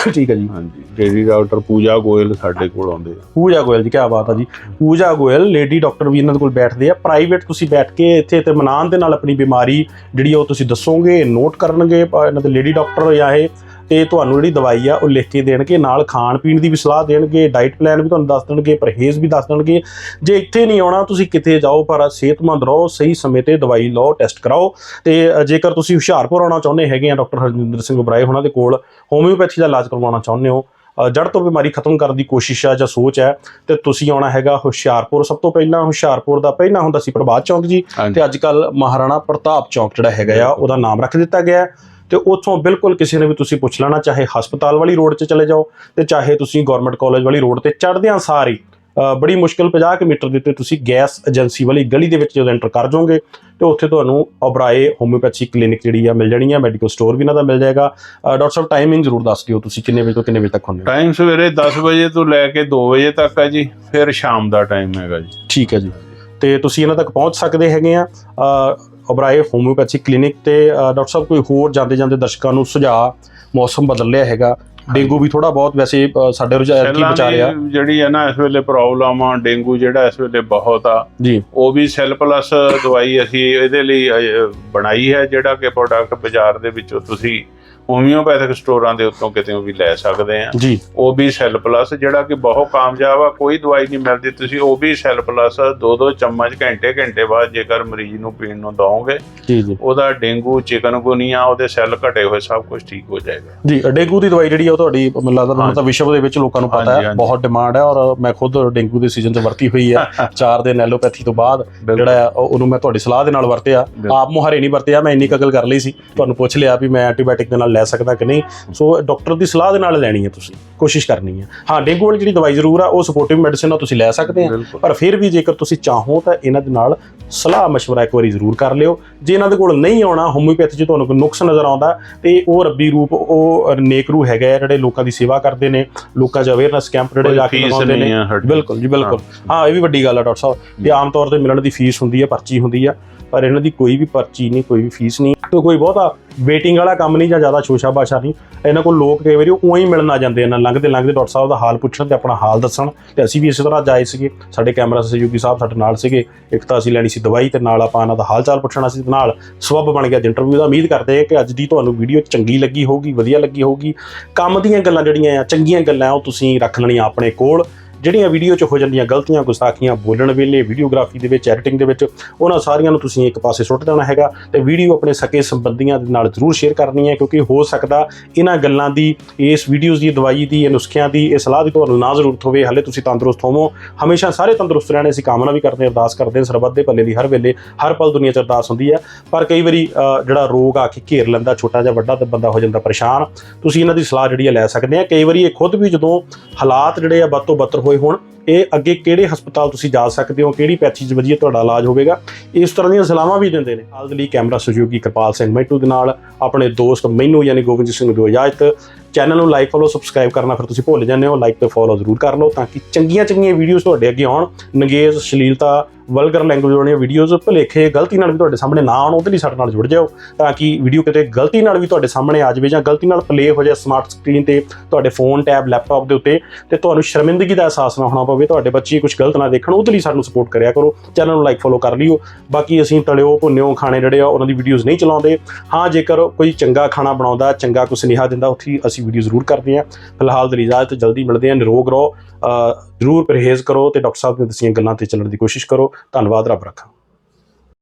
(coughs) ਠੀਕ ਹੈ ਜੀ। ਹਾਂਜੀ ਲੇਡੀ ਡਾਕਟਰ ਪੂਜਾ ਗੋਇਲ ਸਾਡੇ ਕੋਲ ਆਉਂਦੇ ਆ। ਪੂਜਾ ਗੋਇਲ ਜੀ ਕੀ ਬਾਤ ਆ ਜੀ। ਪੂਜਾ ਗੋਇਲ ਲੇਡੀ ਡਾਕਟਰ ਵੀ ਇਹਨਾਂ ਦੇ ਕੋਲ ਬੈਠਦੇ ਆ। ਪ੍ਰਾਈਵੇਟ ਤੁਸੀਂ ਬੈਠ ਕੇ ਇੱਥੇ ਤੇ ਮਨਾਨ ਦੇ ਨਾਲ ਆਪਣੀ ਬਿਮਾਰੀ ਜਿਹੜੀ ਉਹ ਤੁਸੀਂ ਦੱਸੋਗੇ ਨੋਟ ਕਰਨਗੇ ਇਹਨਾਂ ਦੇ ਲੇਡੀ ਡਾਕਟਰ ਜਾਂ ਇਹ ਤੇ ਤੁਹਾਨੂੰ ਜਿਹੜੀ ਦਵਾਈ ਆ ਉਹ ਲਿਖ ਕੇ ਦੇਣਗੇ ਨਾਲ ਖਾਣ ਪੀਣ ਦੀ ਵੀ ਸਲਾਹ ਦੇਣਗੇ ਡਾਈਟ ਪਲਾਨ ਵੀ ਤੁਹਾਨੂੰ ਦੱਸ ਦੇਣਗੇ ਪਰਹੇਜ਼ ਵੀ ਦੱਸ ਦੇਣਗੇ। ਜੇ ਇੱਥੇ ਨਹੀਂ ਆਉਣਾ ਤੁਸੀਂ ਕਿਤੇ ਜਾਓ ਪਰ ਸਿਹਤਮੰਦ ਰਹੋ ਸਹੀ ਸਮੇਂ ਤੇ ਦਵਾਈ ਲਓ ਟੈਸਟ ਕਰਾਓ। ਤੇ ਜੇਕਰ ਤੁਸੀਂ ਹੁਸ਼ਿਆਰਪੁਰ ਆਉਣਾ ਚਾਹੁੰਦੇ ਹੈਗੇ ਆ ਡਾਕਟਰ ਹਰਜਿੰਦਰ ਸਿੰਘ ਉਬਰਾਏ ਉਹਨਾਂ ਦੇ ਕੋਲ ਹੋਮਿਓਪੈਥੀ ਦਾ ਇਲਾਜ ਕਰਵਾਉਣਾ ਚਾਹੁੰਦੇ ਹੋ ਜੜ ਤੋਂ ਬਿਮਾਰੀ ਖਤਮ ਕਰਨ ਦੀ ਕੋਸ਼ਿਸ਼ ਆ ਜਾਂ ਸੋਚ ਹੈ ਤੇ ਤੁਸੀਂ ਆਉਣਾ ਹੈਗਾ ਹੁਸ਼ਿਆਰਪੁਰ। ਸਭ ਤੋਂ ਪਹਿਲਾਂ ਹੁਸ਼ਿਆਰਪੁਰ ਦਾ ਪਹਿਲਾਂ ਹੁੰਦਾ ਸੀ ਪ੍ਰਭਾਤ ਚੌਂਕ ਜੀ। ਤੇ ਅੱਜ ਕੱਲ ਮਹਾਰਾਣਾ ਪ੍ਰਤਾਪ ਚੌਂਕ ਜਿਹੜਾ ਹੈਗਾ ਆ ਉਹਦਾ ਨਾਮ ਰੱਖ ਦਿੱਤਾ ਗਿਆ। ਹੈ ਤੇ ਉੱਥੋਂ ਬਿਲਕੁਲ ਕਿਸੇ ਨੇ ਵੀ ਤੁਸੀਂ ਪੁੱਛ ਲੈਣਾ ਚਾਹੇ ਹਸਪਤਾਲ ਵਾਲੀ ਰੋਡ 'ਚ ਚਲੇ ਜਾਓ ਤੇ ਚਾਹੇ ਤੁਸੀਂ ਗਵਰਨਮੈਂਟ ਕਾਲਜ ਵਾਲੀ ਰੋਡ ਤੇ ਚੜ੍ਹਦਿਆਂ ਸਾਰ ਹੀ ਬੜੀ ਮੁਸ਼ਕਿਲ 50 ਕੁ ਮੀਟਰ ਦੇ ਉੱਤੇ ਤੁਸੀਂ ਗੈਸ ਏਜੰਸੀ ਵਾਲੀ ਗਲੀ ਦੇ ਵਿੱਚ ਜਦੋਂ ਐਂਟਰ ਕਰ ਜਾਓਗੇ ਤੇ ਉੱਥੇ ਤੁਹਾਨੂੰ ਓਬਰਾਏ ਹੋਮਿਓਪੈਥੀ ਕਲੀਨਿਕ ਜਿਹੜੀ ਆ ਮਿਲ ਜਾਣੀ ਆ ਮੈਡੀਕਲ ਸਟੋਰ ਵੀ ਇਹਨਾਂ ਦਾ ਮਿਲ ਜਾਏਗਾ। ਡਾਕਟਰ ਸਾਹਿਬ ਟਾਈਮਿੰਗ ਜ਼ਰੂਰ ਦੱਸ ਦਿਓ ਤੁਸੀਂ ਕਿੰਨੇ ਵਜੇ ਤੋਂ ਕਿੰਨੇ ਵਜੇ ਤੱਕ ਹੁੰਦੇ ਹੋ। ਟਾਈਮ ਸਵੇਰੇ 10 ਵਜੇ ਤੋਂ ਲੈ ਕੇ 2 ਵਜੇ ਤੱਕ ਹੈ ਜੀ ਫਿਰ ਸ਼ਾਮ ਦਾ ਟਾਈਮ ਹੈਗਾ ਜੀ। ਠੀਕ ਹੈ ਜੀ। ਤੇ ਤੁਸੀਂ ਇਹਨਾਂ ਤੱਕ ਪਹੁੰਚ ਸਕਦੇ ਹੈਗੇ ਆ। ਓਬਰਾਏ ਹੋਮਿਓਪੈਥੀ ਕਲੀਨਿਕ ਤੇ ਡਾਕਟਰ ਸਾਹਿਬ ਕੋਈ ਹੋਰ ਜਾਂਦੇ ਜਾਂਦੇ ਦਰਸ਼ਕਾਂ ਨੂੰ ਸੁਝਾਅ ਮੌਸਮ ਬਦਲ ਰਿਹਾ ਹੈਗਾ। ਡੇਂਗੂ ਵੀ ਥੋੜਾ ਬਹੁਤ ਵੈਸੇ ਸਾਡੇ ਰੁਝਾਨ ਕੀ ਬਚਾ ਰਿਹਾ? ਜਿਹੜੀ ਹੈ ਨਾ ਇਸ ਵੇਲੇ ਪ੍ਰੋਬਲਮ ਆ ਡੇਂਗੂ ਜਿਹੜਾ ਇਸ ਵੇਲੇ ਬਹੁਤ ਆ। ਜੀ। ਉਹ ਵੀ ਸੈੱਲ ਪਲੱਸ ਦਵਾਈ ਅਸੀਂ ਇਹਦੇ ਲਈ ਬਣਾਈ ਹੈ ਜਿਹੜਾ ਕਿ ਪ੍ਰੋਡਕਟ ਬਾਜ਼ਾਰ ਦੇ ਵਿੱਚੋਂ ਤੁਸੀਂ ਹੋਮਿਓਪੈਥਿਕ ਸਟੋਰਾਂ ਦੇ ਉੱਤੋਂ ਕਿਤੇ ਵੀ ਲੈ ਸਕਦੇ ਆ। ਜੀ। ਉਹ ਵੀ ਸੈੱਲ ਪਲੱਸ ਜਿਹੜਾ ਕਿ ਬਹੁਤ ਕਾਮਯਾਬ ਆ ਕੋਈ ਦਵਾਈ ਨਹੀਂ ਮਿਲਦੀ। ਤੁਸੀਂ ਉਹ ਵੀ ਸੈੱਲ ਪਲੱਸ ਦੋ ਦੋ ਚਮਚ ਘੰਟੇ ਘੰਟੇ ਬਾਅਦ ਜੇਕਰ ਮਰੀਜ਼ ਨੂੰ ਪੀਣ ਨੂੰ ਦਵੋਗੇ ਜੀ ਜੀ। ਉਹਦਾ ਡੇਂਗੂ ਚਿਕਨਗੁਨੀਆ ਉਹਦੇ ਸੈੱਲ ਘਟੇ ਹੋਏ ਸਭ ਕੁਝ ਠੀਕ ਹੋ ਜਾਏਗਾ। ਜੀ ਡੇਂਗੂ ਦੀ ਦਵਾਈ ਜਿਹੜੀ ਆ ਉਹ ਤੁਹਾਡੀ ਮੈਨੂੰ ਲੱਗਦਾ ਮੈਨੂੰ ਤਾਂ ਵਿਸ਼ਵ ਦੇ ਵਿੱਚ ਲੋਕਾਂ ਨੂੰ ਪਤਾ ਹੈ। ਬਹੁਤ ਡਿਮਾਂਡ ਹੈ ਔਰ ਮੈਂ ਖੁਦ ਡੇਂਗੂ ਦੇ ਸੀਜ਼ਨ 'ਚ ਵਰਤੀ ਹੋਈ ਆ। (laughs) ਚਾਰ ਦਿਨ ਐਲੋਪੈਥੀ ਤੋਂ ਬਾਅਦ ਜਿਹੜਾ ਉਹਨੂੰ ਮੈਂ ਤੁਹਾਡੀ ਸਲਾਹ ਦੇ ਨਾਲ ਵਰਤਿਆ। ਆਪ ਮੁਹਾਰੇ ਨਹੀਂ ਵਰਤਿਆ ਮੈਂ ਇੰਨੀ ਕਗਲ ਕਰ ਲਈ ਸੀ। ਤੁਹਾਨੂੰ ਪੁੱਛ ਲਿਆ ਵੀ ਮੈਂ ਐਂਟੀਬਾਇਓਟਿਕ ਦੇ ਨਾਲ ਲੈ ਸਕਦਾ ਕਿ ਨਹੀਂ? ਸੋ ਡਾਕਟਰ ਦੀ ਸਲਾਹ ਦੇ ਨਾਲ ਲੈਣੀ ਹੈ ਤੁਸੀਂ। ਕੋਸ਼ਿਸ਼ ਕਰਨੀ ਹੈ। ਹਾਂ ਡੇਂਗੂ ਵਾਲੀ ਜਿਹੜੀ ਦਵਾਈ ਜ਼ਰੂਰ ਆ ਉਹ ਸਪੋਰਟਿਵ ਮੈਡੀਸਿਨ ਆ ਤੁਸੀਂ ਲੈ ਸਕਦੇ ਆ। ਪਰ ਫਿਰ ਵੀ ਜੇਕਰ ਤੁਸੀਂ ਚਾਹੋ ਤਾਂ ਇਹਨਾਂ ਦੇ ਨਾਲ ਸਲਾਹ مشਵਰਾ ਇੱਕ ਵਾਰੀ ਜ਼ਰੂਰ ਕਰ ਲਿਓ। ਜੇ ਇਹਨਾਂ ਦੇ ਕੋਲ ਨਹੀਂ ਆਉਣਾ ਹੋਮਿਓਪੈਥੀ 'ਚ ਤੁਹਾਨੂੰ ਕੋਈ ਨੁਕਸ ਨਜ਼ਰ ਆਉਂਦਾ ਤੇ ਉਹ ਰੱਬੀ ਰੂਪ ਉਹ ਨੇਕਰੂ ਹੈਗਾ ਜਿਹੜੇ ਲੋਕਾਂ ਦੀ ਸੇਵਾ ਕਰਦੇ ਨੇ। ਲੋਕਾਂ 'ਚ ਅਵੇਅਰਨੈਸ ਕੈਂਪ ਜਿਹੜੇ ਜਾ ਕੇ ਲਗਾਉਂਦੇ ਨੇ। ਬਿਲਕੁਲ ਜੀ ਬਿਲਕੁਲ। ਹਾਂ। ਇਹ ਵੀ ਵੱਡੀ ਗੱਲ ਆ ਡਾਕਟਰ ਸਾਹਿਬ। ਕਿ ਆਮ ਤੌਰ ਤੇ ਮਿਲਣ ਦੀ ਫੀਸ ਹੁੰਦੀ ਹੈ ਪਰਚੀ ਹੁੰਦੀ ਆ ਪਰ ਇਹਨਾਂ ਦੀ ਕੋਈ ਵੀ ਪਰਚੀ ਨਹੀਂ ਕੋਈ ਵੀ ਫੀਸ ਨਹੀਂ। ਤੇ ਕੋਈ ਬਹੁਤਾ ਵੇਟਿੰਗ ਵਾਲਾ ਕੰਮ ਨਹੀਂ ਜਾਂ ਜ਼ਿਆਦਾ ਸ਼ੋਸ਼ਾ ਬਾਸ਼ਾ ਨਹੀਂ। ਇਹਨਾਂ ਕੋਲ ਲੋਕ ਕਈ ਵਾਰੀ ਉਹੀ ਮਿਲਣ ਆ ਜਾਂਦੇ ਇਹਨਾਂ ਲੰਘਦੇ ਲੰਘਦੇ ਡਾਕਟਰ ਸਾਹਿਬ ਦਾ ਹਾਲ ਪੁੱਛਣ ਤੇ ਆਪਣਾ ਹਾਲ ਦੱਸਣ। ਤੇ ਅਸੀਂ ਵੀ ਇਸੇ ਤਰ੍ਹਾਂ ਜਾਏ ਸੀਗੇ। ਸਾਡੇ ਕੈਮਰਾ ਸਹਿਯੋਗੀ ਸਾਹਿਬ ਸਾਡੇ ਨਾਲ ਸੀਗੇ। ਇੱਕ ਤਾਂ ਅਸੀਂ ਲੈਣੀ ਸੀ ਦਵਾਈ ਤੇ ਨਾਲ ਆਪਾਂ ਇਹਨਾਂ ਦਾ ਹਾਲ ਚਾਲ ਪੁੱਛਣਾ ਸੀ ਤੇ ਨਾਲ ਸਬਬ ਬਣ ਗਿਆ ਇੰਟਰਵਿਊ ਦਾ। ਉਮੀਦ ਕਰਦੇ ਹਾਂ ਕਿ ਅੱਜ ਦੀ ਤੁਹਾਨੂੰ ਵੀਡੀਓ ਚੰਗੀ ਲੱਗੀ ਹੋਊਗੀ, ਵਧੀਆ ਲੱਗੀ ਹੋਊਗੀ। ਕੰਮ ਦੀਆਂ ਗੱਲਾਂ ਜਿਹੜੀਆਂ ਆ, ਚੰਗੀਆਂ ਗੱਲਾਂ ਉਹ ਤੁਸੀਂ ਰੱਖ ਲੈਣੀਆਂ ਆਪਣੇ ਕੋਲ। ਜਿਹੜੀਆਂ ਵੀਡੀਓ 'ਚ ਹੋ ਜਾਂਦੀਆਂ ਗਲਤੀਆਂ, ਗੁਸਤਾਖੀਆਂ, ਬੋਲਣ ਵੇਲੇ ਵੀਡੀਓਗ੍ਰਾਫੀ ਦੇ ਵਿੱਚ ਐਡੀਟਿੰਗ ਦੇ ਵਿੱਚ, ਉਹਨਾਂ ਸਾਰੀਆਂ ਨੂੰ ਤੁਸੀਂ ਇੱਕ ਪਾਸੇ ਸੁੱਟ ਦੇਣਾ ਹੈਗਾ ਤੇ ਵੀਡੀਓ ਆਪਣੇ ਸਕੇ ਸੰਬੰਧੀਆਂ ਦੇ ਨਾਲ ਜ਼ਰੂਰ ਸ਼ੇਅਰ ਕਰਨੀ ਹੈ ਕਿਉਂਕਿ ਹੋ ਸਕਦਾ ਇਹਨਾਂ ਗੱਲਾਂ ਦੀ, ਇਸ ਵੀਡੀਓਜ਼ ਦੀ, ਦਵਾਈ ਦੀ, ਇਹ ਨੁਸਖਿਆਂ ਦੀ, ਇਹ ਸਲਾਹ ਦੀ ਤੁਹਾਨੂੰ ਨਾ ਜ਼ਰੂਰਤ ਹੋਵੇ। ਹਾਲੇ ਤੁਸੀਂ ਤੰਦਰੁਸਤ ਹੋਵੋ। ਹਮੇਸ਼ਾ ਸਾਰੇ ਤੰਦਰੁਸਤ ਰਹਿਣੇ ਅਸੀਂ ਕਾਮਨਾ ਵੀ ਕਰਦੇ ਹਾਂ, ਅਰਦਾਸ ਕਰਦੇ ਹਾਂ, ਸਰਬੱਤ ਦੇ ਭਲੇ ਲਈ ਹਰ ਵੇਲੇ, ਹਰ ਪਲ ਦੁਨੀਆ 'ਚ ਅਰਦਾਸ ਹੁੰਦੀ ਹੈ। ਪਰ ਕਈ ਵਾਰੀ ਜਿਹੜਾ ਰੋਗ ਆ ਕੇ ਘੇਰ ਲੈਂਦਾ, ਛੋਟਾ ਜਿਹਾ ਵੱਡਾ ਤੇ ਬੰਦਾ ਹੋ ਜਾਂਦਾ ਪਰੇਸ਼ਾਨ। ਤੁਸੀਂ ਇਹਨਾਂ ਦੀ ਸਲਾਹ ਜਿਹੜੀ ਆ ਲੈ ਸਕਦੇ ਆ ਕਈ ਵਾਰੀ ਇਹ ਖੁਦ ਵੀ ਜਦੋਂ ਹਾਲਾਤ ਜਿਹੜੇ ਆ ਬੱਤੋ ਬੱਤਰ ਹੋਏ ਹੋਣ, ਇਹ ਅੱਗੇ ਕਿਹੜੇ ਹਸਪਤਾਲ ਤੁਸੀਂ ਜਾ ਸਕਦੇ ਹੋ, ਕਿਹੜੀ ਪੈਥੀ 'ਚ ਵਧੀਆ ਤੁਹਾਡਾ ਇਲਾਜ ਹੋਵੇਗਾ, ਇਸ ਤਰ੍ਹਾਂ ਦੀਆਂ ਸਲਾਹਾਂ ਵੀ ਦਿੰਦੇ ਨੇ। ਹਾਲ ਦੇ ਲਈ ਕੈਮਰਾ ਸਹਿਯੋਗੀ ਕਿਰਪਾਲ ਸਿੰਘ ਮੈਟੂ ਦੇ ਨਾਲ, ਆਪਣੇ ਦੋਸਤ ਮੈਨੂੰ ਯਾਨੀ ਗੋਬਿੰਦ ਸਿੰਘ ਨੂੰ ਇਜਾਜ਼ਤ ਚੈਨਲ ਨੂੰ ਲਾਈਕ ਫੋਲੋ ਸਬਸਕ੍ਰਾਈਬ ਕਰਨਾ, ਫਿਰ ਤੁਸੀਂ ਭੁੱਲ ਜਾਂਦੇ ਹੋ। ਲਾਈਕ ਤੇ ਫੋਲੋ ਜ਼ਰੂਰ ਕਰ ਲਓ ਤਾਂ ਕਿ ਚੰਗੀਆਂ ਚੰਗੀਆਂ ਵੀਡੀਓਜ਼ ਤੁਹਾਡੇ ਅੱਗੇ ਆਉਣ। ਨੰਗੇਜ਼, ਸ਼ਲੀਲਤਾ ਵਲਗਰ ਲੈਂਗੁਏਜ ਵਾਲੀਆਂ ਵੀਡੀਓਜ਼ ਭੁਲੇਖੇ, ਗਲਤੀ ਨਾਲ ਵੀ ਤੁਹਾਡੇ ਸਾਹਮਣੇ ਨਾ ਆਉਣ, ਉਹਦੇ ਲਈ ਸਾਡੇ ਨਾਲ ਜੁੜ ਜਾਓ ਤਾਂ ਕਿ ਵੀਡੀਓ ਕਿਤੇ ਗਲਤੀ ਨਾਲ ਵੀ ਤੁਹਾਡੇ ਸਾਹਮਣੇ ਆ ਜਾਵੇ ਜਾਂ ਗਲਤੀ ਨਾਲ ਪਲੇ ਹੋ ਜਾਏ ਸਮਾਰਟ ਸਕਰੀਨ ਤੇ ਤੁਹਾਡੇ ਫੋਨ ਟੈਬ ਲੈਪਟਾਪ ਦੇ ਉੱਤੇ ਤੇ ਤੁਹਾਨੂੰ ਸ਼ਰਮਿੰਦਗੀ ਦਾ ਅਹਿਸਾਸ ਨਾ ਹੋਣਾ ਪਵੇ, ਤੁਹਾਡੇ ਬੱਚੇ ਕੁਝ ਗਲਤ ਨਾ ਦੇਖਣ, ਉਹਦੇ ਲਈ ਸਾਨੂੰ ਸਪੋਰਟ ਕਰਿਆ ਕਰੋ। ਚੈਨਲ ਨੂੰ ਲਾਈਕ ਫੋਲੋ ਕਰ ਲਿਓ। ਬਾਕੀ ਅਸੀਂ ਤਲਿਓ ਭੁੰਨਿਓ ਖਾਣੇ ਜਿਹੜੇ ਆ, ਉਹਨਾਂ ਦੀ ਵੀਡੀਓਜ਼ ਨਹੀਂ ਚਲਾਉਂਦੇ। ਹਾਂ, ਜੇਕਰ ਕੋਈ ਚੰਗਾ ਖਾਣਾ ਬਣਾਉਂਦਾ, ਚੰਗਾ ਕੋਈ ਸੁਨੇਹਾ ਦਿੰਦਾ, ਉੱਥੇ ਅਸੀਂ ਵੀਡੀਓ ਜ਼ਰੂਰ ਕਰਦੇ ਹਾਂ ਫਿਲਹਾਲ ਦੇ ਲਈ ਇਜਾਜ਼ਤ ਜਲਦੀ ਮਿਲਦੇ ਹਾਂ ਨਿਰੋਗ ਰਹੋ ਜ਼ਰੂਰ ਪਰਹੇਜ਼ ਕਰੋ ਤੇ ਡਾਕਟਰ ਸਾਹਿਬ ਨੇ ਦੱਸੀਆਂ ਗੱਲਾਂ ਤੇ ਚੱਲਣ ਦੀ ਕੋਸ਼ਿਸ਼ ਕਰੋ। ਧੰਨਵਾਦ, ਰੱਬ ਰੱਖਾ।